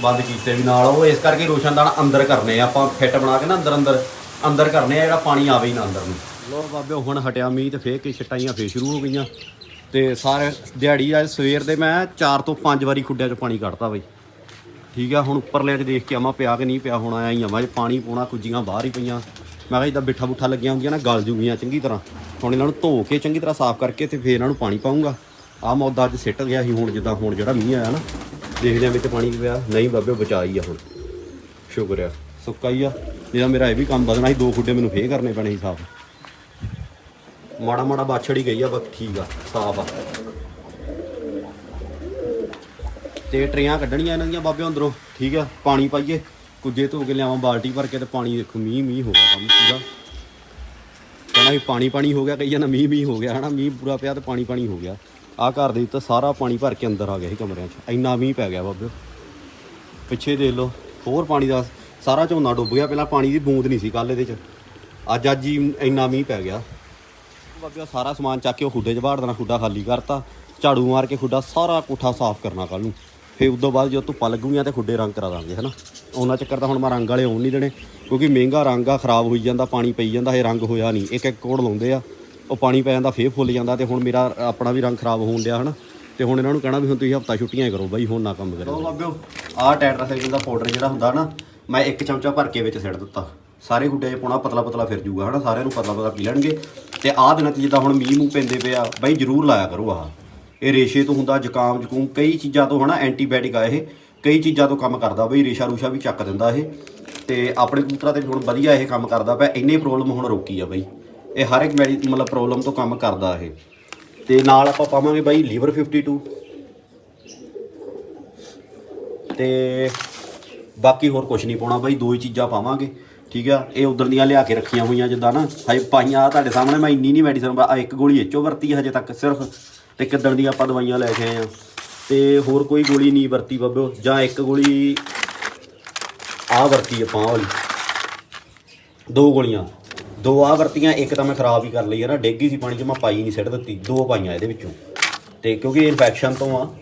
S1: ਬੰਦ ਕੀਤੇ ਵੀ ਨਾਲ ਉਹ ਇਸ ਕਰਕੇ ਰੋਸ਼ਨਦਾਨ ਅੰਦਰ ਕਰਨੇ ਆ। ਆਪਾਂ ਫਿੱਟ ਬਣਾ ਕੇ ਨਾ ਅੰਦਰ ਅੰਦਰ ਅੰਦਰ ਕਰਨੇ ਆ ਜਿਹੜਾ ਪਾਣੀ ਆਵੇ ਹੀ ਨਾ ਅੰਦਰ ਨੂੰ। ਲੋ ਬਾਬੇ ਹੁਣ ਹਟਿਆ ਮੀਂਹ ਤੇ ਫੇਰ ਕੇ ਛਟਾਈਆਂ ਫੇਰ ਸ਼ੁਰੂ ਹੋ ਗਈਆਂ। ਤੇ ਸਾਰੇ ਦਿਹਾੜੀ ਅੱਜ ਸਵੇਰ ਦੇ ਮੈਂ 4 ਤੋਂ 5 ਵਾਰੀ ਖੁੱਡਿਆਂ 'ਚ ਪਾਣੀ ਕੱਢਤਾ ਬਈ। ਠੀਕ ਆ, ਹੁਣ ਉੱਪਰਲੇ 'ਚ ਦੇਖ ਕੇ ਆਵਾਂ ਪਿਆ ਕਿ ਨਹੀਂ ਪਿਆ, ਹੋਣਾ ਆਇਆ ਹੀ ਆਵਾਂ 'ਚ ਪਾਣੀ ਪਾਉਣਾ ਕੁੱਜੀਆਂ ਬਾਹਰ ਹੀ ਪਈਆਂ। ਮੈਂ ਕਿਹਾ ਜਿੱਦਾਂ ਬਿੱਠਾ ਬੁੱਠਾ ਲੱਗੀਆਂ ਹੁੰਦੀਆਂ ਨਾ, ਗਲ ਜੂਗੀਆਂ ਚੰਗੀ ਤਰ੍ਹਾਂ। ਹੁਣ ਇਹਨਾਂ ਨੂੰ ਧੋ ਕੇ ਚੰਗੀ ਤਰ੍ਹਾਂ ਸਾਫ਼ ਕਰਕੇ ਤੇ ਫੇਰ ਇਹਨਾਂ ਨੂੰ ਪਾਣੀ ਪਾਉਂਗਾ ਆਹ ਮੌਦਾ ਅੱਜ ਸਿੱਟ ਗਿਆ ਸੀ, ਹੁਣ ਜਿੱਦਾਂ ਹੁਣ ਜਿਹੜਾ ਮੀਂਹ ਆਇਆ ਨਾ, ਦੇਖਦੇ ਆ ਵਿੱਚ ਪਾਣੀ ਪਿਆ, ਨਹੀਂ ਬਾਬੇ ਬਚਾ ਹੀ ਆ ਹੁਣ। ਸ਼ੁਕਰ ਆ, ਸੁੱਕਾ ਹੀ ਆ। ਜਿਹਦਾ ਮੇਰਾ ਇਹ ਵੀ ਕੰਮ ਵਧਣਾ ਸੀ, ਦੋ ਖੁੱਡੇ ਮੈਨੂੰ ਫੇਰ ਕਰਨੇ ਪੈਣੇ ਸੀ ਸਾਫ਼। ਮਾੜਾ ਮਾੜਾ ਬਾਛੜ ਹੀ ਗਈ ਆ, ਬਸ ਠੀਕ ਆ, ਸਾਫ਼ ਆ। ਤੇ ਟਰੇਆਂ ਕੱਢਣੀਆਂ ਇਹਨਾਂ ਦੀਆਂ ਬਾਬੇ ਅੰਦਰੋਂ, ਠੀਕ ਆ, ਪਾਣੀ ਪਾਈਏ। ਕੁੱਜੇ ਧੋ ਕੇ ਲਿਆਵਾਂ, ਬਾਲਟੀ ਭਰ ਕੇ ਤੇ ਪਾਣੀ ਦੇਖੋ, ਮੀਂਹ ਮੀਂਹ ਹੋ ਗਿਆ ਕੰਮ ਪੂਰਾ। ਕਹਿੰਦਾ ਵੀ ਪਾਣੀ ਪਾਣੀ ਹੋ ਗਿਆ ਕਈ ਜਾਂਦਾ ਮੀਂਹ ਮੀਂਹ ਹੋ ਗਿਆ, ਹਨਾ, ਮੀਂਹ ਪੂਰਾ ਪਿਆ ਤੇ ਪਾਣੀ ਪਾਣੀ ਹੋ ਗਿਆ। ਆਹ ਘਰ ਦੇ ਉੱਤੇ ਸਾਰਾ ਪਾਣੀ ਭਰ ਕੇ ਅੰਦਰ ਆ ਗਿਆ ਸੀ ਕਮਰਿਆਂ 'ਚ, ਇੰਨਾ ਮੀਂਹ ਪੈ ਗਿਆ ਬਾਬੇ ਪਿੱਛੇ ਦੇਖ ਲਓ, ਹੋਰ ਪਾਣੀ ਦਾ ਸਾਰਾ ਝੋਨਾ ਡੁੱਬ ਗਿਆ, ਪਹਿਲਾਂ ਪਾਣੀ ਦੀ ਬੂੰਦ ਨਹੀਂ ਸੀ ਕੱਲ ਇਹਦੇ 'ਚ। ਅੱਜ ਅੱਜ ਹੀ ਇੰਨਾ ਮੀਂਹ ਪੈ ਗਿਆ। ਬਾਬਿਆ ਸਾਰਾ ਸਮਾਨ ਚੱਕ ਕੇ ਉਹ ਖੁੱਡੇ 'ਚ ਬਾੜ ਦੇਣਾ, ਖੁੱਡਾ ਖਾਲੀ ਕਰਤਾ। ਝਾੜੂ ਮਾਰ ਕੇ ਖੁੱਡਾ ਸਾਰਾ ਕੋਠਾ ਸਾਫ਼ ਕਰਨਾ ਕੱਲ ਨੂੰ। ਫਿਰ ਉਦੋਂ ਬਾਅਦ ਜਦੋਂ ਧੁੱਪਾਂ ਲੱਗੂਗੀਆਂ ਤੇ ਖੁੱਡੇ ਰੰਗ ਕਰਾ ਦਾਂਗੇ, ਹਨਾ? ਉਹਨਾਂ ਚੱਕਰ ਤਾਂ ਹੁਣ ਮੈਂ ਰੰਗ ਵਾਲੇ ਆਉਣ ਨਹੀਂ ਦੇਣੇ, ਕਿਉਂਕਿ ਮਹਿੰਗਾ ਰੰਗ ਆ, ਖਰਾਬ ਹੋਈ ਜਾਂਦਾ, ਪਾਣੀ ਪਈ ਜਾਂਦਾ, ਇਹ ਰੰਗ ਹੋਇਆ ਨਹੀਂ। ਇੱਕ ਇੱਕ ਕੋੜ ਲਾਉਂਦੇ ਆ, ਉਹ ਪਾਣੀ ਪੈ ਜਾਂਦਾ, ਫੇਰ ਫੁੱਲ ਜਾਂਦਾ ਤੇ ਹੁਣ ਮੇਰਾ ਆਪਣਾ ਵੀ ਰੰਗ ਖਰਾਬ ਹੋਣ ਡਿਆ, ਹਨਾ? ਤੇ ਹੁਣ ਇਹਨਾਂ ਨੂੰ ਕਹਿਣਾ ਵੀ ਹੁਣ ਤੁਸੀਂ ਹਫਤਾ ਛੁੱਟੀਆਂ ਹੀ ਕਰੋ, ਬਾਈ ਹੁਣ ਨਾ ਕੰਮ ਕਰੋ ਬਾਬਿਓ, ਆਹ ਟੈਟਰਾਸਾਈਕਲ ਦਾ ਪਾਊਡਰ ਜਿਹੜਾ ਹੁੰਦਾ ਨਾ, ਮੈਂ ਇੱਕ ਚਮਚਾ ਭਰ ਕੇ ਵਿੱਚ ਸਿੱਟ ਦਿੱਤਾ। ਸਾਰੇ ਗੁੱਡੇ 'ਚ ਪਾਉਣਾ, ਪਤਲਾ ਪਤਲਾ ਫਿਰ ਜੂਗਾ, ਹਨਾ? ਸਾਰਿਆਂ ਨੂੰ ਪਤਲਾ ਪਤਲਾ ਪੀ ਲੈਣਗੇ। ਤੇ ਆਹ ਦਿਨਾਂ 'ਚ ਜਿੱਦਾਂ ਹੁਣ ਮੀਂਹ ਮੂੰਹ ਪੈਂਦੇ ਪਿਆ ਆ ਬਾਈ ਜ਼ਰੂਰ ਲਾਇਆ ਕਰੋ ਆਹ। ਇਹ ਰੇਸ਼ੇ ਤੋਂ ਹੁੰਦਾ, ਜ਼ੁਕਾਮ, ਜ਼ੁਕੂਮ, ਕਈ ਚੀਜ਼ਾਂ ਤੋਂ, ਹਨਾ, ਐਂਟੀਬਾਇਓਟਿਕ ਆ ਇਹ। ਕਈ ਚੀਜ਼ਾਂ ਤੋਂ ਕੰਮ ਕਰਦਾ ਬਈ, ਰੇਸ਼ਾ ਰੂਸ਼ਾ ਵੀ ਚੱਕ ਦਿੰਦਾ ਇਹ। ਤੇ ਆਪਣੇ ਕਬੂਤਰਾਂ ਤੇ ਵੀ ਹੁਣ ਵਧੀਆ ਇਹ ਕੰਮ ਕਰਦਾ ਪਿਆ, ਇੰਨੇ ਪ੍ਰੋਬਲਮ ਹੁਣ ਰੋਕੀ ਆ ਬਈ। ਇਹ ਹਰ ਇੱਕ ਮੈਡੀ ਮਤਲਬ ਪ੍ਰੋਬਲਮ ਤੋਂ ਕੰਮ ਕਰਦਾ ਇਹ। ਤੇ ਨਾਲ ਆਪਾਂ ਪਾਵਾਂਗੇ ਬਾਈ ਲੀਵਰ 52 ਤੇ ਬਾਕੀ ਹੋਰ ਕੁਝ ਨਹੀਂ ਪਾਉਣਾ ਬਾਈ, ਦੋ ਹੀ ਚੀਜ਼ਾਂ ਪਾਵਾਂਗੇ। ਠੀਕ ਆ? ਇਹ ਉਧਰ ਦੀਆਂ ਲਿਆ ਕੇ ਰੱਖੀਆਂ ਹੋਈਆਂ ਜਿੱਦਾਂ ਨਾ। ਹਜੇ ਪਾਈਆਂ ਆਹ ਤੁਹਾਡੇ ਸਾਹਮਣੇ, ਮੈਂ ਇੰਨੀ ਨਹੀਂ ਮੈਡੀਸਨ ਆ, ਇੱਕ ਗੋਲੀ ਇੱਚੋ ਵਰਤੀ ਹਜੇ ਤੱਕ ਸਿਰਫ, ਤੇ ਕਿੱਦਣ ਦੀਆਂ ਆਪਾਂ ਦਵਾਈਆਂ ਲੈ ਕੇ ਆਏ ਆ। ਤੇ ਹੋਰ ਕੋਈ ਗੋਲੀ ਨਹੀਂ ਵਰਤੀ ਬਾਬਿਓ, ਜਾਂ ਇੱਕ ਗੋਲੀ ਆ ਵਰਤੀ ਆਪਾਂ ਵਾਲੀ। ਦੋ ਗੋਲੀਆਂ। ਦੋ ਆ ਵਰਤੀਆਂ, ਇੱਕ ਤਾਂ ਮੈਂ ਖਰਾਬ ਹੀ ਕਰ ਲਈ ਹੈ ਨਾ, ਡੇਗੀ ਸੀ ਪਾਣੀ 'ਚ, ਮੈਂ ਪਾਈ ਨਹੀਂ ਸਿੱਟ ਦਿੱਤੀ। ਦੋ ਪਾਈਆਂ ਇਹਦੇ ਵਿੱਚੋਂ। ਤੇ ਕਿਉਂਕਿ ਇਨਫੈਕਸ਼ਨ ਤੋਂ ਆ,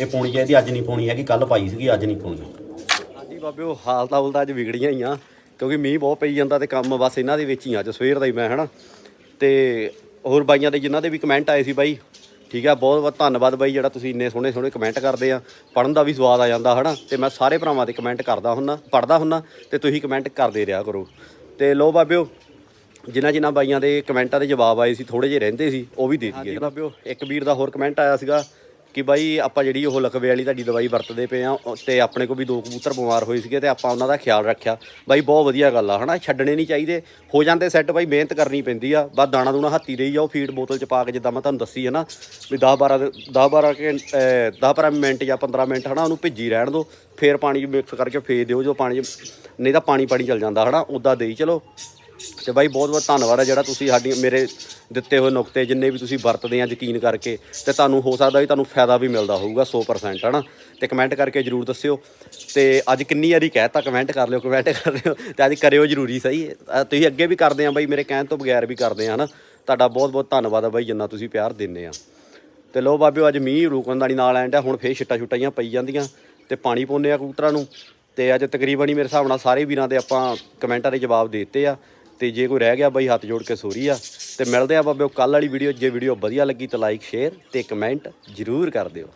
S1: ਇਹ ਪਾਉਣੀ ਚਾਹੀਦੀ, ਅੱਜ ਨਹੀਂ ਪਾਉਣੀ ਹੈਗੀ ਕੱਲ ਪਾਈ ਸੀਗੀ, ਅੱਜ ਨਹੀਂ ਪਾਉਣੀ ਹਾਂਜੀ ਬਾਬਿਓ ਹਾਲਤਾਂ ਉਲਟਾ ਅੱਜ ਵਿਗੜੀਆਂ ਹੀ ਆ। ਕਿਉਂਕਿ ਮੀਂਹ ਬਹੁਤ ਪਈ ਜਾਂਦਾ ਤੇ ਕੰਮ ਬਸ ਇਹਨਾਂ ਦੇ ਵਿੱਚ ਹੀ ਆ ਅੱਜ ਸਵੇਰ ਦਾ ਹੀ ਮੈਂ ਹਨਾ? ਤੇ ਹੋਰ ਬਾਈਆਂ ਦੇ ਜਿਨ੍ਹਾਂ ਦੇ ਵੀ ਕਮੈਂਟ ਆਏ ਸੀ ਬਾਈ ਠੀਕ ਆ ਬਹੁਤ ਬਹੁਤ ਧੰਨਵਾਦ ਬਾਈ ਜਿਹੜਾ ਤੁਸੀਂ ਇੰਨੇ ਸੋਹਣੇ ਸੋਹਣੇ ਕਮੈਂਟ ਕਰਦੇ ਆ। ਪੜਨ ਦਾ ਵੀ ਸਵਾਦ ਆ ਜਾਂਦਾ ਹਨਾ? ਤੇ ਮੈਂ ਸਾਰੇ ਭਰਾਵਾਂ ਦੇ ਕਮੈਂਟ ਕਰਦਾ ਹੁੰਨਾ ਪੜਦਾ ਹੁੰਨਾ ਤੇ ਤੁਸੀਂ ਕਮੈਂਟ ਕਰਦੇ ਰਿਹਾ ਕਰੋ। ਤੇ ਲੋ ਬਾਬਿਓ ਜਿਨ੍ਹਾਂ ਜਿਨ੍ਹਾਂ ਬਾਈਆਂ ਦੇ ਕਮੈਂਟਾਂ ਦੇ ਜਵਾਬ ਆਏ ਸੀ ਥੋੜੇ ਜਿਹੇ ਰਹਿੰਦੇ ਸੀ ਉਹ ਵੀ ਦੇ ਦਈਏ। ਬਾਬਿਓ। ਇੱਕ ਵੀਰ ਦਾ ਹੋਰ ਕਮੈਂਟ ਆਇਆ ਸੀਗਾ ਕਿ ਬਾਈ ਆਪਾਂ ਜਿਹੜੀ ਉਹ ਲਕਵੇ ਵਾਲੀ ਤੁਹਾਡੀ ਦਵਾਈ ਵਰਤਦੇ ਪਏ ਆ, ਉਹ- ਤੇ ਆਪਣੇ ਕੋਲ ਵੀ ਦੋ ਕਬੂਤਰ ਬਿਮਾਰ ਹੋਏ ਸੀਗੇ ਤੇ ਆਪਾਂ ਉਹਨਾਂ ਦਾ ਖਿਆਲ ਰੱਖਿਆ। ਬਾਈ ਬਹੁਤ ਵਧੀਆ ਗੱਲ ਆ, ਹਨਾ? ਛੱਡਣੇ ਨਹੀਂ ਚਾਹੀਦੇ। ਹੋ ਜਾਂਦੇ ਸੈੱਟ ਬਾਈ, ਮਿਹਨਤ ਕਰਨੀ ਪੈਂਦੀ ਆ। ਬਸ ਦਾਣਾ ਦੂਣਾ ਹੱਥੀ ਰਹੀ ਜਾਓ ਫੀਡ ਬੋਤਲ ਚ ਪਾ ਕੇ ਜਿੱਦਾਂ ਮੈਂ ਤੁਹਾਨੂੰ ਦੱਸੀ ਹੈ ਨਾ, ਵੀ 10 12 10 12 ਕੇ 10 12 ਮਿੰਟ ਜਾਂ 15 ਮਿੰਟ, ਹਨਾ, ਉਹਨੂੰ ਭਿੱਜੀ ਰਹਿਣ ਦਿਓ ਫੇਰ ਪਾਣੀ 'ਚ ਮਿਕਸ ਕਰਕੇ ਫੇਰ ਦਿਓ ਜੋ ਪਾਣੀ 'ਚ, ਨਹੀਂ ਤਾਂ ਪਾਣੀ ਪਾਣੀ ਚੱਲ ਜਾਂਦਾ, ਹਨਾ? ਉਦਾਂ ਦੇਈ ਚਲੋ। ਤੇ ਬਾਈ ਬਹੁਤ ਬਹੁਤ ਧੰਨਵਾਦ ਹੈ ਜਿਹੜਾ ਤੁਸੀਂ ਸਾਡੀ ਮੇਰੇ ਦਿੱਤੇ ਹੋਏ ਨੁਕਤੇ ਜਿੰਨੇ ਵੀ ਤੁਸੀਂ ਵਰਤਦੇ ਆ ਯਕੀਨ ਕਰਕੇ ਤੇ ਤੁਹਾਨੂੰ ਹੋ ਸਕਦਾ ਵੀ ਤੁਹਾਨੂੰ ਫਾਇਦਾ ਵੀ ਮਿਲਦਾ ਹੋਊਗਾ 100% ਹਨਾ? ਤੇ ਕਮੈਂਟ ਕਰਕੇ ਜਰੂਰ ਦੱਸਿਓ। ਤੇ ਅੱਜ ਕਿੰਨੀ ਵਾਰੀ ਕਹਿਤਾ ਕਮੈਂਟ ਕਰ ਲਿਓ ਕਮੈਂਟ ਕਰ ਲਿਓ। ਤੇ ਅੱਜ ਕਰਿਓ ਜਰੂਰੀ ਸਹੀ। ਤੁਸੀਂ ਅੱਗੇ ਵੀ ਕਰਦੇ ਆ ਬਾਈ, ਮੇਰੇ ਕਹਿਣ ਤੋਂ ਬਗੈਰ ਵੀ ਕਰਦੇ ਆ, ਹਨਾ? ਤੁਹਾਡਾ ਬਹੁਤ ਬਹੁਤ ਧੰਨਵਾਦ ਆ ਬਾਈ, ਜਿੰਨਾ ਤੁਸੀਂ ਪਿਆਰ ਦਿੰਦੇ ਆ। ਤੇ ਲੋ ਬਾਬਿਓ, ਅੱਜ ਮੀਂਹ ਰੁਕਣ ਦਾ ਨਹੀਂ ਨਾਲ ਐਂਡਾ ਹੁਣ ਫੇਰ ਛਿੱਟਾ ਛੁੱਟਾਈਆਂ ਪਈ ਜਾਂਦੀਆਂ ਤੇ ਪਾਣੀ ਪਾਉਂਦੇ ਆ ਕਬੂਤਰਾਂ ਨੂੰ। ਤੇ ਅੱਜ ਤਕਰੀਬਨ ਹੀ ਮੇਰੇ ਹਿਸਾਬ ਨਾਲ ਸਾਰੇ ਵੀਰਾਂ ਦੇ ਆਪਾਂ ਕਮੈਂਟਾਂ ਦੇ ਜਵਾਬ ਦੇ ਦਿੱਤੇ ਆ। ਤੇ ਜੇ ਕੋਈ ਰਹਿ ਗਿਆ ਬਾਈ ਹੱਥ ਜੋੜ ਕੇ ਸੋਰੀ ਆ, ਤੇ ਮਿਲਦੇ ਆ ਬਾਬਿਓ ਕੱਲ ਵਾਲੀ ਵੀਡੀਓ ਜੇ ਵੀਡੀਓ ਵਧੀਆ ਲੱਗੀ ਤਾਂ ਲਾਈਕ ਸ਼ੇਅਰ ਤੇ ਕਮੈਂਟ ਜ਼ਰੂਰ ਕਰ ਦਿਓ।